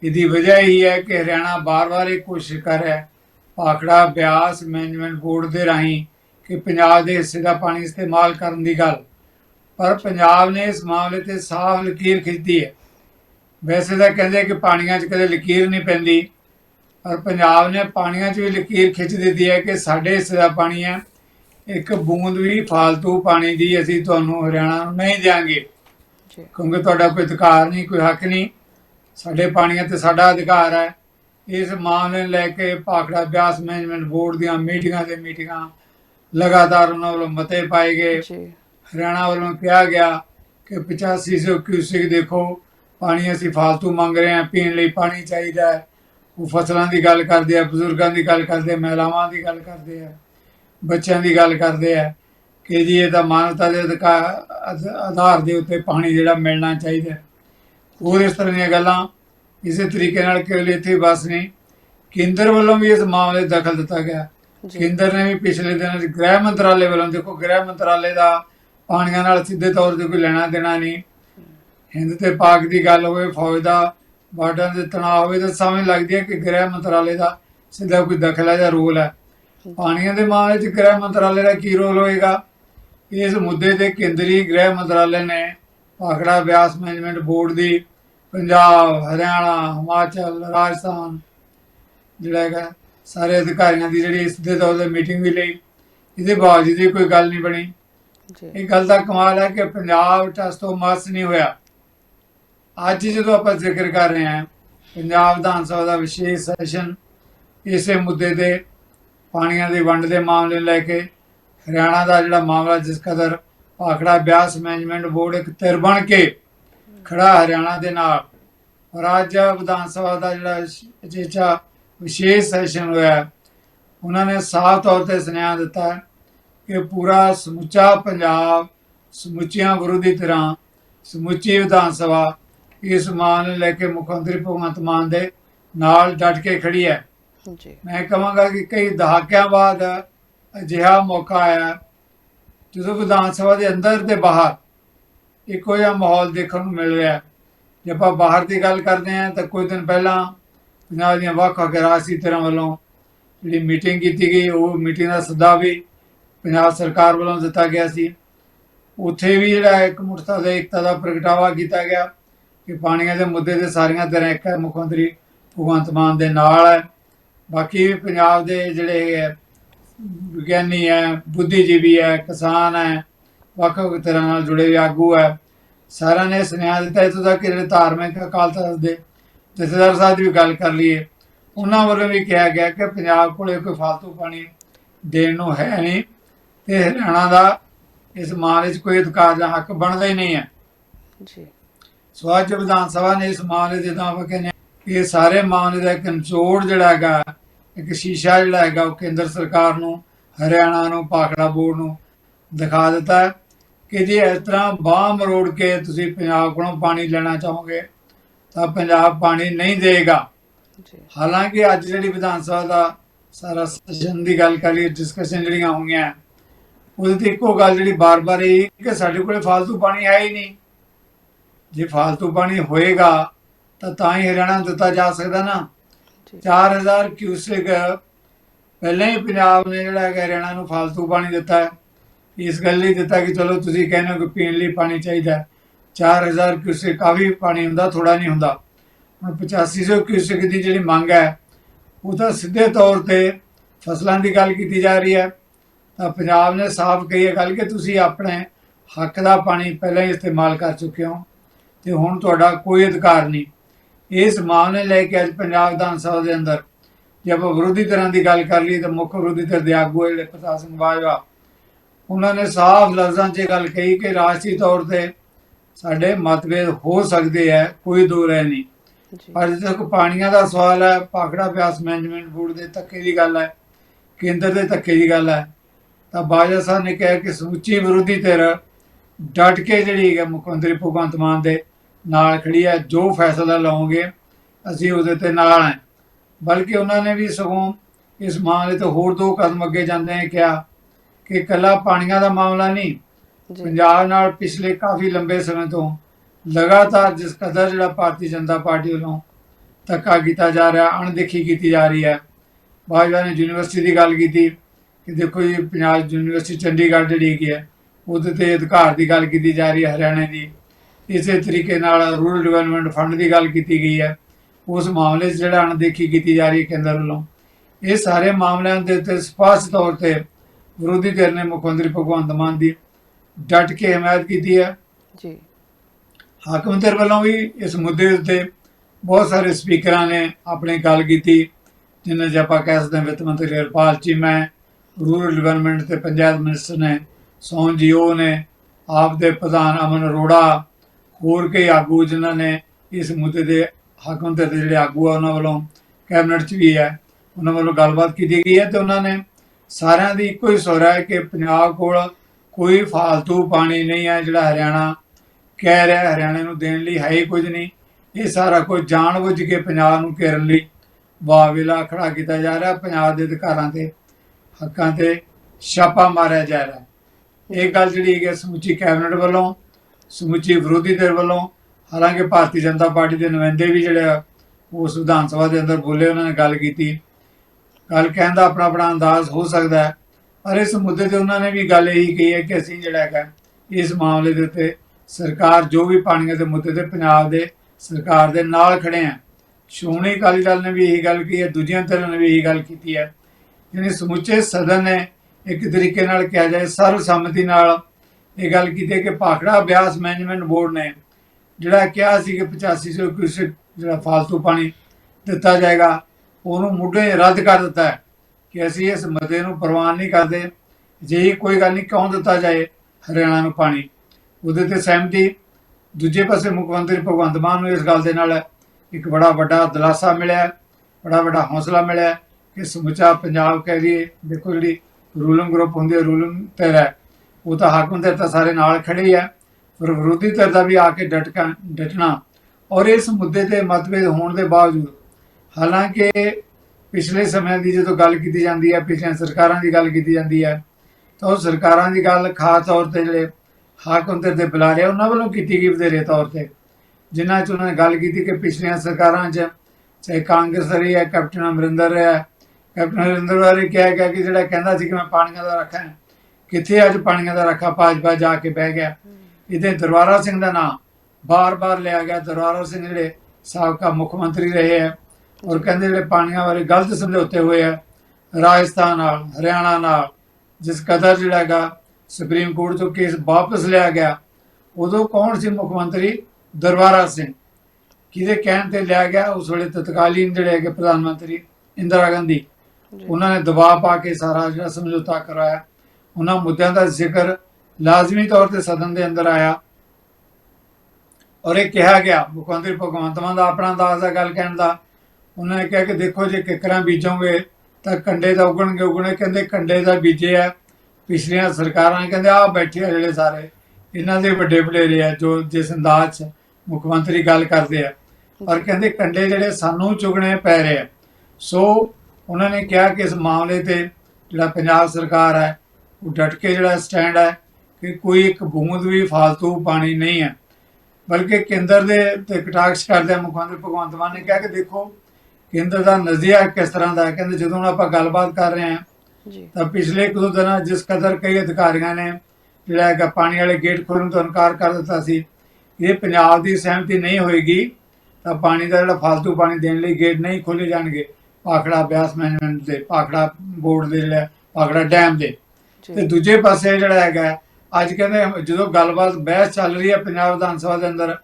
ਇਹਦੀ ਵਜ੍ਹਾ ਇਹ ਹੈ ਕਿ ਹਰਿਆਣਾ ਬਾਰ-ਬਾਰ ਇਹ ਕੋਸ਼ਿਸ਼ ਕਰ ਰਿਹਾ ਹੈ। ਪਾਖੜਾ ਬਿਆਸ ਮੈਨੇਜਮੈਂਟ ਬੋਰਡ ਦੇ ਰਾਹੀਂ ਕਿ ਪੰਜਾਬ ਦੇ ਹਿੱਸੇ ਦਾ ਪਾਣੀ ਇਸਤੇਮਾਲ ਕਰਨ ਦੀ ਗੱਲ। ਪਰ ਪੰਜਾਬ ਨੇ ਇਸ ਮਾਮਲੇ ਤੇ ਸਾਫ਼ ਲਕੀਰ ਖਿੱਚਦੀ ਹੈ। ਵੈਸੇ ਤਾਂ ਕਹਿੰਦੇ ਕਿ ਪਾਣੀਆਂ 'ਚ ਕਦੇ ਲਕੀਰ ਨਹੀਂ ਪੈਂਦੀ ਪਰ ਪੰਜਾਬ ਨੇ ਪਾਣੀਆਂ 'ਚ ਵੀ ਲਕੀਰ ਖਿੱਚ ਦਿੱਤੀ ਹੈ ਕਿ ਸਾਡੇ ਹਿੱਸੇ ਦਾ ਪਾਣੀ ਹੈ। ਇੱਕ ਬੂੰਦ ਵੀ ਫालतू ਪਾਣੀ ਦੀ ਅਸੀਂ ਤੁਹਾਨੂੰ ਹਰਿਆਣਾ ਨੂੰ ਨਹੀਂ ਦਿਆਂਗੇ। ਜੀ। ਕਿਉਂਕਿ ਤੁਹਾਡਾ ਕੋਈ ਅਧਿਕਾਰ ਨਹੀਂ ਕੋਈ ਹੱਕ ਨਹੀਂ। ਸਾਡੇ ਪਾਣੀਆਂ ਤੇ ਸਾਡਾ ਅਧਿਕਾਰ ਹੈ। ਇਸ ਮਾਮਲੇ ਨੂੰ ਲੈ ਕੇ ਭਾਖੜਾ ਬਿਆਸ ਮੈਨੇਜਮੈਂਟ ਬੋਰਡ ਦੀਆਂ ਮੀਟਿੰਗਾਂ ਦੇ ਮੀਟਿੰਗਾਂ ਲਗਾਤਾਰ ਉਹਨਾਂ ਵੱਲੋਂ ਮਤੇ ਪਾਏ ਗਏ। ਹਰਿਆਣਾ ਵੱਲੋਂ ਕਿਹਾ ਗਿਆ ਕਿ 8500 ਕਿਊਸਿਕ ਦੇਖੋ ਪਾਣੀ ਅਸੀਂ ਫालतू ਮੰਗ ਰਹੇ ਹਾਂ ਪੀਣ ਲਈ ਪਾਣੀ ਚਾਹੀਦਾ ਹੈ। ਉਹ ਫਸਲਾਂ ਦੀ ਗੱਲ ਕਰਦੇ ਆ ਬਜ਼ੁਰਗਾਂ ਦੀ ਗੱਲ ਕਰਦੇ ਆ ਮਹਿਲਾਵਾਂ ਦੀ ਗੱਲ ਕਰਦੇ ਆ ਬੱਚਿਆਂ ਦੀ ਗੱਲ ਕਰਦੇ ਆ ਕਿ ਜੀ ਇਹ ਤਾਂ ਮਾਨਵਤਾ ਦੇ ਅਧਿਕਾਰ ਅਧ- ਆਧਾਰ ਦੇ ਉੱਤੇ ਪਾਣੀ ਜਿਹੜਾ ਮਿਲਣਾ ਚਾਹੀਦਾ ਹੈ। ਹੋਰ ਇਸ ਤਰ੍ਹਾਂ ਦੀਆਂ ਗੱਲਾਂ ਇਸੇ ਤਰੀਕੇ ਨਾਲ ਕੇਵਲ ਇੱਥੇ ਬਸ ਨਹੀਂ। ਕੇਂਦਰ ਵੱਲੋਂ ਵੀ ਇਸ ਮਾਮਲੇ ਦਖਲ ਦਿੱਤਾ ਗਿਆ। ਕੇਂਦਰ ਨੇ ਵੀ ਪਿਛਲੇ ਦਿਨਾਂ 'ਚ ਗ੍ਰਹਿ ਮੰਤਰਾਲੇ ਵੱਲੋਂ ਦੇਖੋ ਗ੍ਰਹਿ ਮੰਤਰਾਲੇ ਦਾ ਪਾਣੀਆਂ ਨਾਲ ਸਿੱਧੇ ਤੌਰ ਤੇ ਕੋਈ ਲੈਣਾ ਦੇਣਾ ਨਹੀਂ। ਹਿੰਦ ਤੇ ਪਾਕ ਦੀ ਗੱਲ ਹੋਵੇ ਫੌਜ ਦਾ ਬਾਰਡਰ ਦੇ ਤਣਾਅ ਹੋਵੇ ਤਾਂ ਸਮਝ ਲੱਗਦੀ ਹੈ ਕਿ ਗ੍ਰਹਿ ਮੰਤਰਾਲੇ ਦਾ ਸਿੱਧਾ ਕੋਈ ਦਖਲ ਹੈ ਜਾਂ ਰੋਲ ਹੈ। ਪਾਣੀਆਂ ਦੇ ਮਾਮਲੇ 'ਚ ਗ੍ਰਹਿ ਮੰਤਰਾਲੇ ਦਾ ਕੀ ਰੋਲ ਹੋਏਗਾ? ਇਸ ਮੁੱਦੇ ਤੇ ਕੇਂਦਰੀ ਗ੍ਰਹਿ ਮੰਤਰਾਲੇ ਨੇ ਭਾਖੜਾ ਬਿਆਸ ਮੈਨੇਜਮੈਂਟ ਬੋਰਡ ਦੀ ਪੰਜਾਬ ਹਰਿਆਣਾ ਹਿਮਾਚਲ ਰਾਜਸਥਾਨ ਜਿਹੜਾ ਹੈਗਾ ਸਾਰੇ ਅਧਿਕਾਰੀਆਂ ਦੀ ਜਿਹੜੀ ਸਿੱਧੇ ਤੌਰ ਤੇ ਮੀਟਿੰਗ ਵੀ ਲਈ। ਇਹਦੇ ਬਾਵਜੂਦ ਵੀ ਕੋਈ ਗੱਲ ਨਹੀਂ ਬਣੀ। ਜੀ। ਇਹ ਗੱਲ ਦਾ ਕਮਾਲ ਹੈ ਕਿ ਪੰਜਾਬ ਟਸ ਤੋਂ ਮਸ ਨਹੀਂ ਹੋਇਆ। ਅੱਜ ਜਦੋਂ ਆਪਾਂ ਜ਼ਿਕਰ ਕਰ ਰਹੇ ਹਾਂ ਪੰਜਾਬ ਵਿਧਾਨ ਸਭਾ ਦਾ ਵਿਸ਼ੇਸ਼ ਸੈਸ਼ਨ ਇਸੇ ਮੁੱਦੇ ਤੇ ਪਾਣੀਆਂ ਦੀ ਵੰਡ ਦੇ ਮਾਮਲੇ ਲੈ ਕੇ ਹਰਿਆਣਾ ਦਾ ਜਿਹੜਾ ਮਾਮਲਾ ਜਿਸ ਕਦਰ ਭਾਖੜਾ ਬਿਆਸ ਮੈਨੇਜਮੈਂਟ ਬੋਰਡ ਇੱਕ ਧਿਰ ਬਣ ਕੇ ਖੜਾ ਹਰਿਆਣਾ ਦੇ ਨਾਲ। ਔਰ ਅੱਜ ਵਿਧਾਨ ਸਭਾ ਦਾ ਜਿਹੜਾ ਚੇਚਾ ਵਿਸ਼ੇਸ਼ ਸੈਸ਼ਨ ਹੋਇਆ ਉਹਨਾਂ ਨੇ ਸਾਫ਼ ਤੌਰ ਤੇ ਸੁਨੇਹਾ ਦਿੱਤਾ ਕਿ ਪੂਰਾ ਸਮੁੱਚਾ ਪੰਜਾਬ ਸਮੁੱਚੀਆਂ ਵਿਰੋਧੀ ਧਿਰਾਂ ਸਮੁੱਚੀ ਵਿਧਾਨ ਸਭਾ ਇਸ ਮਾਨ ਲੈ ਕੇ ਮੁੱਖ ਮੰਤਰੀ ਭਗਵੰਤ ਮਾਨ ਦੇ ਨਾਲ ਡਟ ਕੇ ਖੜੀ ਹੈ। ਜੀ। ਮੈਂ ਕਹਾਂਗਾ ਕਿ ਕਈ ਦਹਾਕਿਆਂ ਬਾਅਦ ਅਜਿਹਾ ਮੌਕਾ ਆਇਆ ਜਦੋਂ ਵਿਧਾਨ ਸਭਾ ਦੇ ਅੰਦਰ ਤੇ ਬਾਹਰ ਇੱਕੋ ਜਿਹਾ ਮਾਹੌਲ ਦੇਖਣ ਨੂੰ ਮਿਲ ਰਿਹਾ ਜੇ ਆਪਾਂ ਬਾਹਰ ਦੀ ਗੱਲ ਕਰਦੇ ਹਾਂ ਤਾਂ ਕੁਝ ਦਿਨ ਪਹਿਲਾਂ ਪੰਜਾਬ ਦੀਆਂ ਵੱਖ-ਵੱਖ ਰਾਜਸੀ ਧਿਰਾਂ ਵੱਲੋਂ ਜਿਹੜੀ ਮੀਟਿੰਗ ਕੀਤੀ ਗਈ ਉਹ ਮੀਟਿੰਗ ਦਾ ਸੱਦਾ ਵੀ ਪੰਜਾਬ ਸਰਕਾਰ ਵੱਲੋਂ ਦਿੱਤਾ ਗਿਆ ਸੀ। ਉੱਥੇ ਵੀ ਜਿਹੜਾ ਇੱਕ ਮੁੱਠਤਾ ਦੇ ਏਕਤਾ ਦਾ ਪ੍ਰਗਟਾਵਾ ਕੀਤਾ ਗਿਆ ਕਿ ਪਾਣੀਆਂ ਦੇ ਮੁੱਦੇ ਤੇ ਸਾਰੀਆਂ ਧਿਰਾਂ ਇੱਕ ਹੈ ਮੁੱਖ ਮੰਤਰੀ ਭਗਵੰਤ ਮਾਨ ਦੇ ਨਾਲ ਹੈ। ਬਾਕੀ ਵੀ ਪੰਜਾਬ ਦੇ ਜਿਹੜੇ ਹੈ, ਵਿਗਿਆਨੀ ਹੈ ਬੁੱਧੀਜੀਵੀ ਹੈ ਕਿਸਾਨ ਹੈ ਵੱਖ ਵੱਖ ਤਰ੍ਹਾਂ ਨਾਲ ਜੁੜੇ ਹੋਏ ਆਗੂ ਹੈ। ਸਾਰਿਆਂ ਨੇ ਸੁਨੇਹਾ ਦਿੱਤਾ ਇੱਥੋਂ ਤੱਕ ਕਿ ਜਿਹੜੇ ਧਾਰਮਿਕ ਅਕਾਲ ਤਖਤ ਦੇ ਜਥੇਦਾਰ ਸਾਹਿਬ ਦੀ ਵੀ ਗੱਲ ਕਰ ਲਈਏ ਉਹਨਾਂ ਵੱਲੋਂ ਵੀ ਕਿਹਾ ਗਿਆ ਕਿ ਪੰਜਾਬ ਕੋਲੇ ਕੋਈ ਫालतू ਪਾਣੀ ਦੇਣ ਨੂੰ ਹੈ ਨਹੀਂ ਤੇ ਹਰਿਆਣਾ ਦਾ ਇਸ ਮਾਮਲੇ 'ਚ ਕੋਈ ਅਧਿਕਾਰ ਜਾਂ ਹੱਕ ਬਣਦਾ ਹੀ ਨਹੀਂ ਹੈ। ਜੀ। ਸੋ ਅੱਜ ਵਿਧਾਨ ਸਭਾ ਨੇ ਇਸ ਮਾਮਲੇ ਦੇ ਤਾਂ ਕਹਿੰਦੇ ਕਿ ਇਹ ਸਾਰੇ ਮਾਮਲੇ ਦਾ ਨਿਚੋੜ ਜਿਹੜਾ ਹੈਗਾ ਇੱਕ ਸ਼ੀਸ਼ਾ ਜਿਹੜਾ ਹੈਗਾ ਉਹ ਕੇਂਦਰ ਸਰਕਾਰ ਨੂੰ ਹਰਿਆਣਾ ਨੂੰ ਪਾਖੜਾ ਬੋਰਡ ਨੂੰ ਦਿਖਾ ਦਿੱਤਾ ਕਿ ਜੇ ਇਸ ਤਰ੍ਹਾਂ ਬਾਹ ਮਰੋੜ ਕੇ ਤੁਸੀਂ ਪੰਜਾਬ ਕੋਲੋਂ ਪਾਣੀ ਲੈਣਾ ਚਾਹੋਗੇ ਤਾਂ ਪੰਜਾਬ ਪਾਣੀ ਨਹੀਂ ਦੇਗਾ। ਹਾਲਾਂਕਿ ਅੱਜ ਜਿਹੜੀ ਵਿਧਾਨ ਸਭਾ ਦਾ ਸਾਰਾ ਸੈਸ਼ਨ ਦੀ ਗੱਲ ਕਰੀ ਡਿਸਕਸ਼ਨ ਜਿਹੜੀਆਂ ਹੋਈਆਂ ਉਹਦੇ ਤੇ ਇੱਕੋ ਗੱਲ ਜਿਹੜੀ ਬਾਰ-ਬਾਰ ਇਹ ਕਿ ਸਾਡੇ ਕੋਲੇ ਫਾਲਤੂ ਪਾਣੀ ਹੈ ਹੀ ਨਹੀਂ। ਜੇ ਫਾਲਤੂ ਪਾਣੀ ਹੋਏਗਾ ਤਾਂ ਤਾਂ ਹੀ ਹਰਿਆਣਾ ਦਿੱਤਾ ਜਾ ਸਕਦਾ ਨਾ। 4000 ਕਿਊਸਿਕ ਪਹਿਲਾਂ ਹੀ ਪੰਜਾਬ ਨੇ ਜਿਹੜਾ ਹੈਗਾ ਹਰਿਆਣਾ ਨੂੰ ਫालतू ਪਾਣੀ ਦਿੱਤਾ ਹੈ। ਇਸ ਗੱਲ ਲਈ ਦਿੱਤਾ ਕਿ ਚਲੋ ਤੁਸੀਂ ਕਹਿੰਦੇ ਹੋ ਕਿ ਪੀਣ ਲਈ ਪਾਣੀ ਚਾਹੀਦਾ ਹੈ। 4000 ਕਿਊਸੈਕ ਕਾਫੀ ਪਾਣੀ ਹੁੰਦਾ ਥੋੜਾ ਨਹੀਂ ਹੁੰਦਾ। ਹੁਣ 8500 ਕਿਊਸਿਕ ਦੀ ਜਿਹੜੀ ਮੰਗ ਹੈ, ਉਹ ਤਾਂ ਸਿੱਧੇ ਤੌਰ ਤੇ ਫਸਲਾਂ ਦੀ ਗੱਲ ਕੀਤੀ ਜਾ ਰਹੀ ਹੈ। ਤਾਂ ਪੰਜਾਬ ਨੇ ਸਾਫ਼ ਕਹੀ ਹੈ ਗੱਲ ਕਿ ਤੁਸੀਂ ਆਪਣੇ ਹੱਕ ਦਾ ਪਾਣੀ ਪਹਿਲਾਂ ਹੀ ਇਸਤੇਮਾਲ ਕਰ ਚੁੱਕੇ ਹੋ। ਤੇ ਹੁਣ ਤੁਹਾਡਾ ਕੋਈ ਅਧਿਕਾਰ ਨਹੀਂ। ਇਸ ਮਾਮਲੇ ਲੈ ਕੇ ਅੱਜ ਪੰਜਾਬ ਵਿਧਾਨ ਸਭਾ ਦੇ ਅੰਦਰ ਜੇ ਆਪਾਂ ਵਿਰੋਧੀ ਧਿਰਾਂ ਦੀ ਗੱਲ ਕਰ ਲਈ ਤਾਂ ਮੁੱਖ ਵਿਰੋਧੀ ਧਿਰ ਦੇ ਆਗੂ ਜਿਹੜੇ ਪ੍ਰਤਾਪ ਸਿੰਘ ਬਾਜਵਾ ਉਹਨਾਂ ਨੇ ਸਾਫ਼ ਲਫ਼ਜ਼ਾਂ 'ਚ ਇਹ ਗੱਲ ਕਹੀ ਕਿ ਰਾਜਸੀ ਤੌਰ ਤੇ ਸਾਡੇ ਮਤਭੇਦ ਹੋ ਸਕਦੇ ਹੈ ਕੋਈ ਦੋ ਰਹਿ ਨਹੀਂ। ਪਰ ਜਿੱਥੇ ਤੱਕ ਪਾਣੀਆਂ ਦਾ ਸਵਾਲ ਹੈ ਪਾਖੜਾ ਪਿਆਸ ਮੈਨੇਜਮੈਂਟ ਬੋਰਡ ਦੇ ਧੱਕੇ ਦੀ ਗੱਲ ਹੈ ਕੇਂਦਰ ਦੇ ਧੱਕੇ ਦੀ ਗੱਲ ਹੈ ਤਾਂ ਬਾਜਵਾ ਸਾਹਿਬ ਨੇ ਕਿਹਾ ਕਿ ਸਮੁੱਚੀ ਵਿਰੋਧੀ ਧਿਰ ਡਟ ਕੇ ਜਿਹੜੀ ਹੈ ਮੁੱਖ ਮੰਤਰੀ ਭਗਵੰਤ ਮਾਨ ਦੇ ਨਾਲ ਖੜੀ ਹੈ ਜੋ ਫੈਸਲਾ ਲਵਾਂਗੇ ਅਸੀਂ ਉਹਦੇ ਤੇ ਨਾਲ ਹਾਂ। ਬਲਕਿ ਉਹਨਾਂ ਨੇ ਵੀ ਸਗੋਂ ਇਸ ਮਾਮਲੇ ਤੋਂ ਹੋਰ ਦੋ ਕਦਮ ਅੱਗੇ ਜਾਂਦੇ ਨੇ ਕਿਹਾ ਕਿ ਇਕੱਲਾ ਪਾਣੀਆਂ ਦਾ ਮਾਮਲਾ ਨਹੀਂ ਪੰਜਾਬ ਨਾਲ ਪਿਛਲੇ ਕਾਫੀ ਲੰਬੇ ਸਮੇਂ ਤੋਂ ਲਗਾਤਾਰ ਜਿਸ ਕਦਰ ਜਿਹੜਾ ਭਾਰਤੀ ਜਨਤਾ ਪਾਰਟੀ ਵੱਲੋਂ ਧੱਕਾ ਕੀਤਾ ਜਾ ਰਿਹਾ ਅਣਦੇਖੀ ਕੀਤੀ ਜਾ ਰਹੀ ਹੈ। ਬਾਜਵਾ ਨੇ ਯੂਨੀਵਰਸਿਟੀ ਦੀ ਗੱਲ ਕੀਤੀ ਕਿ ਦੇਖੋ ਜੀ ਪੰਜਾਬ ਯੂਨੀਵਰਸਿਟੀ ਚੰਡੀਗੜ੍ਹ ਜਿਹੜੀ ਹੈਗੀ ਹੈ ਉਹਦੇ ਤੇ ਅਧਿਕਾਰ ਦੀ ਗੱਲ ਕੀਤੀ ਜਾ ਰਹੀ ਹੈ ਹਰਿਆਣੇ ਦੀ। ਇਸੇ ਤਰੀਕੇ ਨਾਲ ਰੂਰਲ ਡਿਵੈਲਪਮੈਂਟ ਫੰਡ ਦੀ ਗੱਲ ਕੀਤੀ ਗਈ ਹੈ। ਉਸ ਮਾਮਲੇ 'ਚ ਜਿਹੜਾ ਅਣਦੇਖੀ ਕੀਤੀ ਜਾ ਰਹੀ ਹੈ ਕੇਂਦਰ ਵੱਲੋਂ। ਇਹ ਸਾਰੇ ਮਾਮਲਿਆਂ ਦੇ ਉੱਤੇ ਸਪਸ਼ਟ ਤੌਰ ਤੇ ਵਿਰੋਧੀ ਧਿਰ ਨੇ ਮੁੱਖ ਮੰਤਰੀ ਭਗਵੰਤ ਮਾਨ ਦੀ ਡਟ ਕੇ ਹਮਾਇਤ ਕੀਤੀ ਹੈ। ਜੀ। ਹਾਕਮ ਧਿਰ ਵੱਲੋਂ ਵੀ ਇਸ ਮੁੱਦੇ ਉੱਤੇ ਬਹੁਤ ਸਾਰੇ ਸਪੀਕਰਾਂ ਨੇ ਆਪਣੀ ਗੱਲ ਕੀਤੀ ਜਿਨ੍ਹਾਂ 'ਚ ਆਪਾਂ ਕਹਿ ਸਕਦੇ ਹਾਂ ਵਿੱਤ ਮੰਤਰੀ ਹਰਪਾਲ ਚੀਮਾ ਰੂਰਲ ਡਿਵੈਲਪਮੈਂਟ ਤੇ ਪੰਚਾਇਤ ਮਿਨਿਸਟਰ ਨੇ ਸੋਹਨ ਜੀਓ ਨੇ ਆਪ ਦੇ ਪ੍ਰਧਾਨ ਅਮਨ ਅਰੋੜਾ ਹੋਰ ਕਈ ਆਗੂ ਜਿਨ੍ਹਾਂ ਨੇ ਇਸ ਮੁੱਦੇ ਦੇ ਹਾਕਮ ਧਿਰ ਦੇ ਜਿਹੜੇ ਆਗੂ ਆ, ਉਹਨਾਂ ਵੱਲੋਂ ਕੈਬਨਿਟ 'ਚ ਵੀ ਹੈ। ਉਹਨਾਂ ਵੱਲੋਂ ਗੱਲਬਾਤ ਕੀਤੀ ਗਈ ਹੈ ਤੇ ਉਹਨਾਂ ਨੇ ਸਾਰਿਆਂ ਦੀ ਇੱਕੋ ਹੀ ਸੁਰ ਹੈ ਕਿ ਪੰਜਾਬ ਕੋਲ ਕੋਈ ਫਾਲਤੂ ਪਾਣੀ ਨਹੀਂ ਹੈ ਜਿਹੜਾ ਹਰਿਆਣਾ ਕਹਿ ਰਿਹਾ ਹਰਿਆਣੇ ਨੂੰ ਦੇਣ ਲਈ ਹੈ ਹੀ ਕੁਝ ਨਹੀਂ। ਇਹ ਸਾਰਾ ਕੁਝ ਜਾਣਬੁੱਝ ਕੇ ਪੰਜਾਬ ਨੂੰ ਘੇਰਨ ਲਈ ਵਾਵੇਲਾ ਖੜਾ ਕੀਤਾ ਜਾ ਰਿਹਾ। ਪੰਜਾਬ ਦੇ ਅਧਿਕਾਰਾਂ ਤੇ, ਹੱਕਾਂ ਤੇ ਛਾਪਾ ਮਾਰਿਆ ਜਾ ਰਿਹਾ। ਇਹ ਗੱਲ ਜਿਹੜੀ ਹੈਗੀ ਹੈ ਸਮੁੱਚੀ ਕੈਬਨਿਟ ਵੱਲੋਂ ਸਮੁੱਚੇ ਵਿਰੋਧੀ ਧਿਰ ਵੱਲੋਂ ਹਾਲਾਂਕਿ ਭਾਰਤੀ ਜਨਤਾ ਪਾਰਟੀ ਦੇ ਨੁਮਾਇੰਦੇ ਵੀ ਜਿਹੜੇ ਆ, ਉਸ ਵਿਧਾਨ ਸਭਾ ਦੇ ਅੰਦਰ ਬੋਲੇ ਉਹਨਾਂ ਨੇ ਗੱਲ ਕੀਤੀ। ਗੱਲ ਕਹਿਣ ਦਾ ਆਪਣਾ ਆਪਣਾ ਅੰਦਾਜ਼ ਹੋ ਸਕਦਾ ਹੈ ਪਰ ਇਸ ਮੁੱਦੇ ਤੇ ਉਹਨਾਂ ਨੇ ਵੀ ਗੱਲ ਇਹੀ ਕਹੀ ਹੈ ਕਿ ਅਸੀਂ ਜਿਹੜਾ ਹੈਗਾ ਇਸ ਮਾਮਲੇ ਦੇ ਉੱਤੇ ਸਰਕਾਰ ਜੋ ਵੀ ਪਾਣੀਆਂ ਦੇ ਮੁੱਦੇ ਤੇ ਪੰਜਾਬ ਦੇ ਸਰਕਾਰ ਦੇ ਨਾਲ ਖੜੇ ਆ। ਸ਼੍ਰੋਮਣੀ ਅਕਾਲੀ ਦਲ ਨੇ ਵੀ ਇਹੀ ਗੱਲ ਕੀਤੀ ਹੈ ਦੂਜੀਆਂ ਧਿਰਾਂ ਨੇ ਵੀ ਇਹੀ ਗੱਲ ਕੀਤੀ ਹੈ। ਯਾਨੀ ਸਮੁੱਚੇ ਸਦਨ ਨੇ ਇੱਕ ਤਰੀਕੇ ਨਾਲ ਕਿਹਾ ਜਾਏ ਸਰਵਸੰਮਤੀ ਨਾਲ ਇਹ ਗੱਲ ਕੀਤੀ ਕਿ ਭਾਖੜਾ ਬਿਆਸ ਮੈਨੇਜਮੈਂਟ ਬੋਰਡ ਨੇ ਜਿਹੜਾ ਕਿਹਾ ਸੀ ਕਿ 8500 ਕਿਊਸੈਕ ਜਿਹੜਾ ਫालतू ਪਾਣੀ ਦਿੱਤਾ ਜਾਏਗਾ, ਉਹਨੂੰ ਮੁੱਢੇ ਰੱਦ ਕਰ ਦਿੱਤਾ ਕਿ ਅਸੀਂ ਇਸ ਮਤੇ ਨੂੰ ਪ੍ਰਵਾਨ ਨਹੀਂ ਕਰਦੇ ਜੇ ਕੋਈ ਗੱਲ ਨਹੀਂ ਕਿਉਂ ਦਿੱਤਾ ਜਾਏ ਹਰਿਆਣਾ ਨੂੰ ਪਾਣੀ? ਉਹਦੇ ਤੇ ਸਹਿਮਤੀ। ਦੂਜੇ ਪਾਸੇ ਮੁੱਖ ਮੰਤਰੀ ਭਗਵੰਤ ਮਾਨ ਨੂੰ ਇਸ ਗੱਲ ਦੇ ਨਾਲ ਇੱਕ ਬੜਾ ਵੱਡਾ ਦਿਲਾਸਾ ਮਿਲਿਆ, ਬੜਾ ਵੱਡਾ ਹੌਸਲਾ ਮਿਲਿਆ ਕਿ ਸਮੁੱਚਾ ਪੰਜਾਬ ਕਹਿ ਲਈਏ ਦੇਖੋ ਜਿਹੜੀ ਰੂਲਿੰਗ ਗਰੁੱਪ ਹੁੰਦੀ ਹੈ ਰੂਲਿੰਗ ਧਿਰ ਹੈ ਉਹ ਤਾਂ ਹਾਕਮ ਧਿਰ ਤਾਂ ਸਾਰੇ ਨਾਲ ਖੜੇ ਹੀ ਹੈ ਪਰ ਵਿਰੋਧੀ ਧਿਰ ਦਾ ਵੀ ਆ ਕੇ ਡਟਕਾ ਡਟਣਾ ਔਰ ਇਸ ਮੁੱਦੇ ਤੇ ਮਤਭੇਦ ਹੋਣ ਦੇ ਬਾਵਜੂਦ ਹਾਲਾਂਕਿ ਪਿਛਲੇ ਸਮਿਆਂ ਦੀ ਜਦੋਂ ਗੱਲ ਕੀਤੀ ਜਾਂਦੀ ਹੈ ਪਿਛਲੀਆਂ ਸਰਕਾਰਾਂ ਦੀ ਗੱਲ ਕੀਤੀ ਜਾਂਦੀ ਹੈ ਤਾਂ ਉਹ ਸਰਕਾਰਾਂ ਦੀ ਗੱਲ ਖਾਸ ਤੌਰ ਤੇ ਜਿਹੜੇ ਹਾਕਮ ਧਿਰ ਦੇ ਬੁਲਾਰੇ ਆ, ਉਹਨਾਂ ਵੱਲੋਂ ਕੀਤੀ ਗਈ ਵਧੇਰੇ ਤੌਰ ਤੇ। ਜਿਨ੍ਹਾਂ 'ਚ ਉਹਨਾਂ ਨੇ ਗੱਲ ਕੀਤੀ ਕਿ ਪਿਛਲੀਆਂ ਸਰਕਾਰਾਂ 'ਚ ਚਾਹੇ ਕਾਂਗਰਸ ਰਹੀ ਹੈ ਕੈਪਟਨ ਅਮਰਿੰਦਰ ਰਿਹਾ ਕੈਪਟਨ ਅਮਰਿੰਦਰ ਬਾਰੇ ਕਿਹਾ ਗਿਆ ਕਿ ਜਿਹੜਾ ਕਹਿੰਦਾ ਸੀ ਕਿ ਮੈਂ ਪਾਣੀਆਂ ਦਾ ਰੱਖਾਂ ਕਿੱਥੇ ਅੱਜ ਪਾਣੀਆਂ ਦਾ ਰੱਖਾ ਭਾਜਪਾ ਜਾ ਕੇ ਬਹਿ ਗਿਆ। ਇਹਦੇ ਦਰਬਾਰਾ ਸਿੰਘ ਦਾ ਨਾਮ ਬਾਰ-ਬਾਰ ਲਿਆ ਗਿਆ। ਦਰਬਾਰਾ ਸਿੰਘ ਜਿਹੜੇ ਸਾਬਕਾ ਮੁੱਖ ਮੰਤਰੀ ਰਹੇ ਹੈ ਔਰ ਕਹਿੰਦੇ ਜਿਹੜੇ ਪਾਣੀਆਂ ਬਾਰੇ ਗਲਤ ਸਮਝੌਤੇ ਹੋਏ ਆ ਰਾਜਸਥਾਨ ਨਾਲ ਹਰਿਆਣਾ ਨਾਲ ਜਿਸ ਕਦਰ ਜਿਹੜਾ ਹੈਗਾ ਸੁਪਰੀਮ ਕੋਰਟ ਤੋਂ ਕੇਸ ਵਾਪਸ ਲਿਆ ਗਿਆ ਉਦੋਂ ਕੌਣ ਸੀ ਮੁੱਖ ਮੰਤਰੀ? ਦਰਬਾਰਾ ਸਿੰਘ। ਕਿਹਦੇ ਕਹਿਣ ਤੇ ਲਿਆ ਗਿਆ? ਉਸ ਵੇਲੇ ਤਤਕਾਲੀਨ ਜਿਹੜੇ ਹੈਗੇ ਪ੍ਰਧਾਨ ਮੰਤਰੀ ਇੰਦਰਾ ਗਾਂਧੀ। ਉਹਨਾਂ ਨੇ ਦਬਾਅ ਪਾ ਕੇ ਸਾਰਾ ਜਿਹੜਾ ਸਮਝੌਤਾ ਕਰਾਇਆ। ਉਹਨਾਂ ਮੁੱਦਿਆਂ ਦਾ ਜ਼ਿਕਰ ਲਾਜ਼ਮੀ ਤੌਰ ਤੇ ਸਦਨ ਦੇ ਅੰਦਰ ਆਇਆ ਔਰ ਇਹ ਕਿਹਾ ਗਿਆ, ਮੁੱਖ ਮੰਤਰੀ ਭਗਵੰਤ ਮਾਨ ਦਾ ਆਪਣਾ ਅੰਦਾਜ਼ ਹੈ ਗੱਲ ਕਹਿਣ ਦਾ। ਉਹਨਾਂ ਨੇ ਕਿਹਾ ਕਿ ਦੇਖੋ ਜੇ ਕਿਕਰਾਂ ਬੀਜੋਗੇ ਤਾਂ ਕੰਡੇ ਦਾ ਉਗਣਗੇ, ਉਗਣੇ ਕਹਿੰਦੇ ਕੰਡੇ ਦਾ ਬੀਜੇ ਆ। ਪਿਛਲੀਆਂ ਸਰਕਾਰਾਂ ਕਹਿੰਦੇ ਆ ਬੈਠੇ ਆ ਜਿਹੜੇ ਸਾਰੇ। ਇਹਨਾਂ ਦੇ ਵੱਡੇ ਵਡੇਰੇ ਆ ਜੋ ਜਿਸ ਅੰਦਾਜ਼ 'ਚ ਮੁੱਖ ਮੰਤਰੀ ਗੱਲ ਕਰਦੇ ਆ। ਔਰ ਕਹਿੰਦੇ ਕੰਡੇ ਜਿਹੜੇ ਸਾਨੂੰ ਚੁਗਣੇ ਪੈ ਰਹੇ ਆ। ਸੋ ਉਹਨਾਂ ਨੇ ਕਿਹਾ ਕਿ ਇਸ ਮਾਮਲੇ ਤੇ ਜਿਹੜਾ ਪੰਜਾਬ ਸਰਕਾਰ ਹੈ ਉਹ ਡਟ ਕੇ ਜਿਹੜਾ ਸਟੈਂਡ ਹੈ ਕਿ ਕੋਈ ਇੱਕ ਬੂੰਦ ਵੀ ਫਾਲਤੂ ਪਾਣੀ ਨਹੀਂ ਹੈ। ਬਲਕਿ ਕੇਂਦਰ ਦੇ ਤੇ ਕਟਾਕਸ਼ ਕਰਦੇ ਮੁੱਖ ਮੰਤਰੀ ਭਗਵੰਤ ਮਾਨ ਨੇ ਕਿਹਾ ਕਿ ਦੇਖੋ ਕੇਂਦਰ ਦਾ ਨਜ਼ਰੀਆ ਕਿਸ ਤਰ੍ਹਾਂ ਦਾ ਹੈ? ਕਹਿੰਦੇ ਜਦੋਂ ਆਪਾਂ ਗੱਲਬਾਤ ਕਰ ਰਹੇ ਹਾਂ ਜੀ। ਤਾਂ ਪਿਛਲੇ ਕੁਝ ਦਿਨਾਂ ਜਿਸ ਕਦਰ ਕਈ ਅਧਿਕਾਰੀਆਂ ਨੇ ਜਿਹੜਾ ਹੈਗਾ ਪਾਣੀ ਵਾਲੇ ਗੇਟ ਖੋਲਣ ਤੋਂ ਇਨਕਾਰ ਕਰ ਦਿੱਤਾ ਸੀ ਇਹ ਪੰਜਾਬ ਦੀ ਸਹਿਮਤੀ ਨਹੀਂ ਹੋਏਗੀ ਤਾਂ ਪਾਣੀ ਦਾ ਜਿਹੜਾ ਫਾਲਤੂ ਪਾਣੀ ਦੇਣ ਲਈ ਗੇਟ ਨਹੀਂ ਖੋਲੇ ਜਾਣਗੇ। ਪਾਖੜਾ ਬਿਆਸ ਮੈਨੇਜਮੈਂਟ ਦੇ ਪਾਖੜਾ ਬੋਰਡ ਦੇ ਜਿਹੜਾ ਪਾਖੜਾ ਡੈਮ ਦੇ। ਤੇ ਦੂਜੇ ਪਾਸੇ ਜਿਹੜਾ ਹੈਗਾ ਅੱਜ ਕਹਿੰਦੇ ਜਦੋਂ ਗੱਲਬਾਤ ਬਹਿਸ ਚੱਲ ਰਹੀ ਹੈ ਪੰਜਾਬ ਵਿਧਾਨ ਸਭਾ ਦੇ ਅੰਦਰ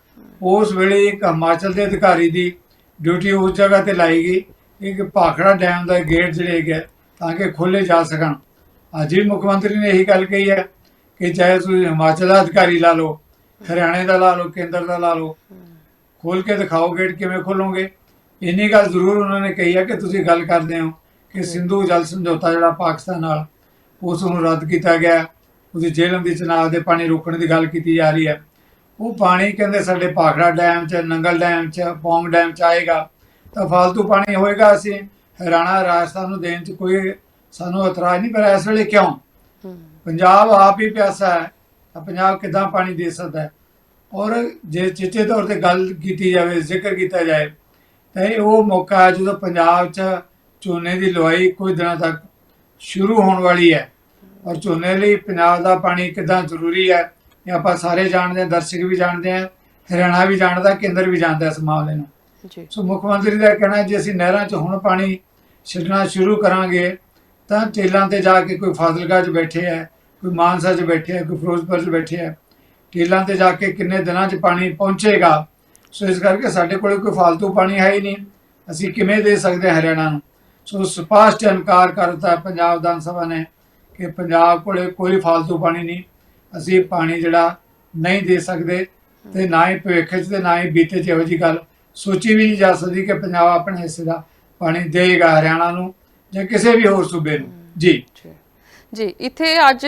ਉਸ ਵੇਲੇ ਇੱਕ ਹਿਮਾਚਲ ਦੇ ਅਧਿਕਾਰੀ ਦੀ ਡਿਊਟੀ ਉਸ ਜਗ੍ਹਾ ਤੇ ਲਾਈ ਗਈ ਇੱਕ ਭਾਖੜਾ ਡੈਮ ਦਾ ਗੇਟ ਜਿਹੜੇ ਹੈਗੇ ਤਾਂ ਕਿ ਖੋਲੇ ਜਾ ਸਕਣ। ਅੱਜ ਵੀ ਮੁੱਖ ਮੰਤਰੀ ਨੇ ਇਹੀ ਗੱਲ ਕਹੀ ਹੈ ਕਿ ਚਾਹੇ ਤੁਸੀਂ ਹਿਮਾਚਲ ਦਾ ਅਧਿਕਾਰੀ ਲਾ ਲਓ ਹਰਿਆਣੇ ਦਾ ਲਾ ਲਓ ਕੇਂਦਰ ਦਾ ਲਾ ਲਓ ਖੋਲ ਕੇ ਦਿਖਾਓ ਗੇਟ ਕਿਵੇਂ ਖੋਲੋਗੇ। ਇੰਨੀ ਗੱਲ ਜ਼ਰੂਰ ਉਹਨਾਂ ਨੇ ਕਹੀ ਹੈ ਕਿ ਤੁਸੀਂ ਗੱਲ ਕਰਦੇ ਹੋ ਕਿ ਸਿੰਧੂ ਜਲ ਸਮਝੌਤਾ ਜਿਹੜਾ ਪਾਕਿਸਤਾਨ ਨਾਲ ਉਸ ਨੂੰ ਰੱਦ ਕੀਤਾ ਗਿਆ। ਉਹਦੀ ਜੇਲ੍ਹ ਦੀ ਚਨਾਬ ਦੇ ਪਾਣੀ ਰੋਕਣ ਦੀ ਗੱਲ ਕੀਤੀ ਜਾ ਰਹੀ ਹੈ। ਉਹ ਪਾਣੀ ਕਹਿੰਦੇ ਸਾਡੇ ਭਾਖੜਾ ਡੈਮ 'ਚ ਨੰਗਲ ਡੈਮ 'ਚ ਪੌਂਗ ਡੈਮ 'ਚ ਆਏਗਾ। ਤਾਂ ਫालतू ਪਾਣੀ ਹੋਏਗਾ ਅਸੀਂ ਹਰਿਆਣਾ ਰਾਜਸਥਾਨ ਨੂੰ ਦੇਣ 'ਚ ਕੋਈ ਸਾਨੂੰ ਇਤਰਾਜ਼ ਨਹੀਂ ਪਰ ਇਸ ਵੇਲੇ ਕਿਉਂ? ਪੰਜਾਬ ਆਪ ਹੀ ਪਿਆਸਾ ਹੈ। ਤਾਂ ਪੰਜਾਬ ਕਿੱਦਾਂ ਪਾਣੀ ਦੇ ਸਕਦਾ ਹੈ? ਔਰ ਜੇ ਚਿੱਟੇ ਤੌਰ ਤੇ ਗੱਲ ਕੀਤੀ ਜਾਵੇ ਜ਼ਿਕਰ ਕੀਤਾ ਜਾਏ ਤਾਂ ਇਹ ਉਹ ਮੌਕਾ ਹੈ ਜਦੋਂ ਪੰਜਾਬ 'ਚ ਝੋਨੇ ਦੀ ਲੁਆਈ ਕੁਝ ਦਿਨਾਂ ਤੱਕ ਸ਼ੁਰੂ ਹੋਣ ਵਾਲੀ ਹੈ। ਔਰ ਝੋਨੇ ਲਈ ਪੰਜਾਬ ਦਾ ਪਾਣੀ ਕਿੱਦਾਂ ਜ਼ਰੂਰੀ ਹੈ ਇਹ ਆਪਾਂ ਸਾਰੇ ਜਾਣਦੇ ਹਾਂ ਦਰਸ਼ਕ ਵੀ ਜਾਣਦੇ ਹਾਂ ਹਰਿਆਣਾ ਵੀ ਜਾਣਦਾ ਕੇਂਦਰ ਵੀ ਜਾਣਦਾ ਇਸ ਮਾਮਲੇ ਨੂੰ। ਜੀ। ਸੋ ਮੁੱਖ ਮੰਤਰੀ ਦਾ ਕਹਿਣਾ ਹੈ ਜੇ ਅਸੀਂ ਨਹਿਰਾਂ 'ਚ ਹੁਣ ਪਾਣੀ ਛੱਡਣਾ ਸ਼ੁਰੂ ਕਰਾਂਗੇ ਤਾਂ ਟੇਲਾਂ ਤੇ ਜਾ ਕੇ ਕੋਈ ਫਾਜ਼ਿਲਕਾ 'ਚ ਬੈਠੇ ਹੈ ਕੋਈ ਮਾਨਸਾ 'ਚ ਬੈਠੇ ਹੈ ਕੋਈ ਫਿਰੋਜ਼ਪੁਰ 'ਚ ਬੈਠੇ ਹੈ ਟੇਲਾਂ ਤੇ ਜਾ ਕੇ ਕਿੰਨੇ ਦਿਨਾਂ 'ਚ ਪਾਣੀ ਪਹੁੰਚੇਗਾ? ਸੋ ਇਸ ਕਰਕੇ ਸਾਡੇ ਕੋਲ ਕੋਈ ਫालतू ਪਾਣੀ ਹੈ ਹੀ ਨਹੀਂ। ਅਸੀਂ ਕਿਵੇਂ ਦੇ ਸਕਦੇ ਹਾਂ ਹਰਿਆਣਾ ਨੂੰ? ਸੋ ਸਪਸ਼ਟ ਇਨਕਾਰ ਕਰ ਦਿੱਤਾ ਹੈ ਪੰਜਾਬ ਵਿਧਾਨ ਸਭਾ ਨੇ ਕਿ ਪੰਜਾਬ ਕੋਲੇ ਕੋਈ ਫालतू ਪਾਣੀ ਨਹੀਂ। ਅਸੀਂ ਪਾਣੀ ਜਿਹੜਾ ਨਹੀਂ ਦੇ ਸਕਦੇ ਤੇ ਨਾ ਹੀ ਭਵਿੱਖ 'ਚ ਤੇ ਨਾ ਹੀ ਬੀਤੇ 'ਚ ਇਹੋ ਜਿਹੀ ਗੱਲ ਸੋਚੀ ਵੀ ਨਹੀਂ ਜਾ ਸਕਦੀ ਕਿ ਪੰਜਾਬ ਆਪਣੇ ਹਿੱਸੇ ਦਾ ਪਾਣੀ ਦੇਗਾ ਹਰਿਆਣਾ ਨੂੰ ਜਾਂ ਕਿਸੇ ਵੀ ਹੋਰ ਸੂਬੇ ਨੂੰ। ਜੀ। ਜੀ, ਇੱਥੇ ਅੱਜ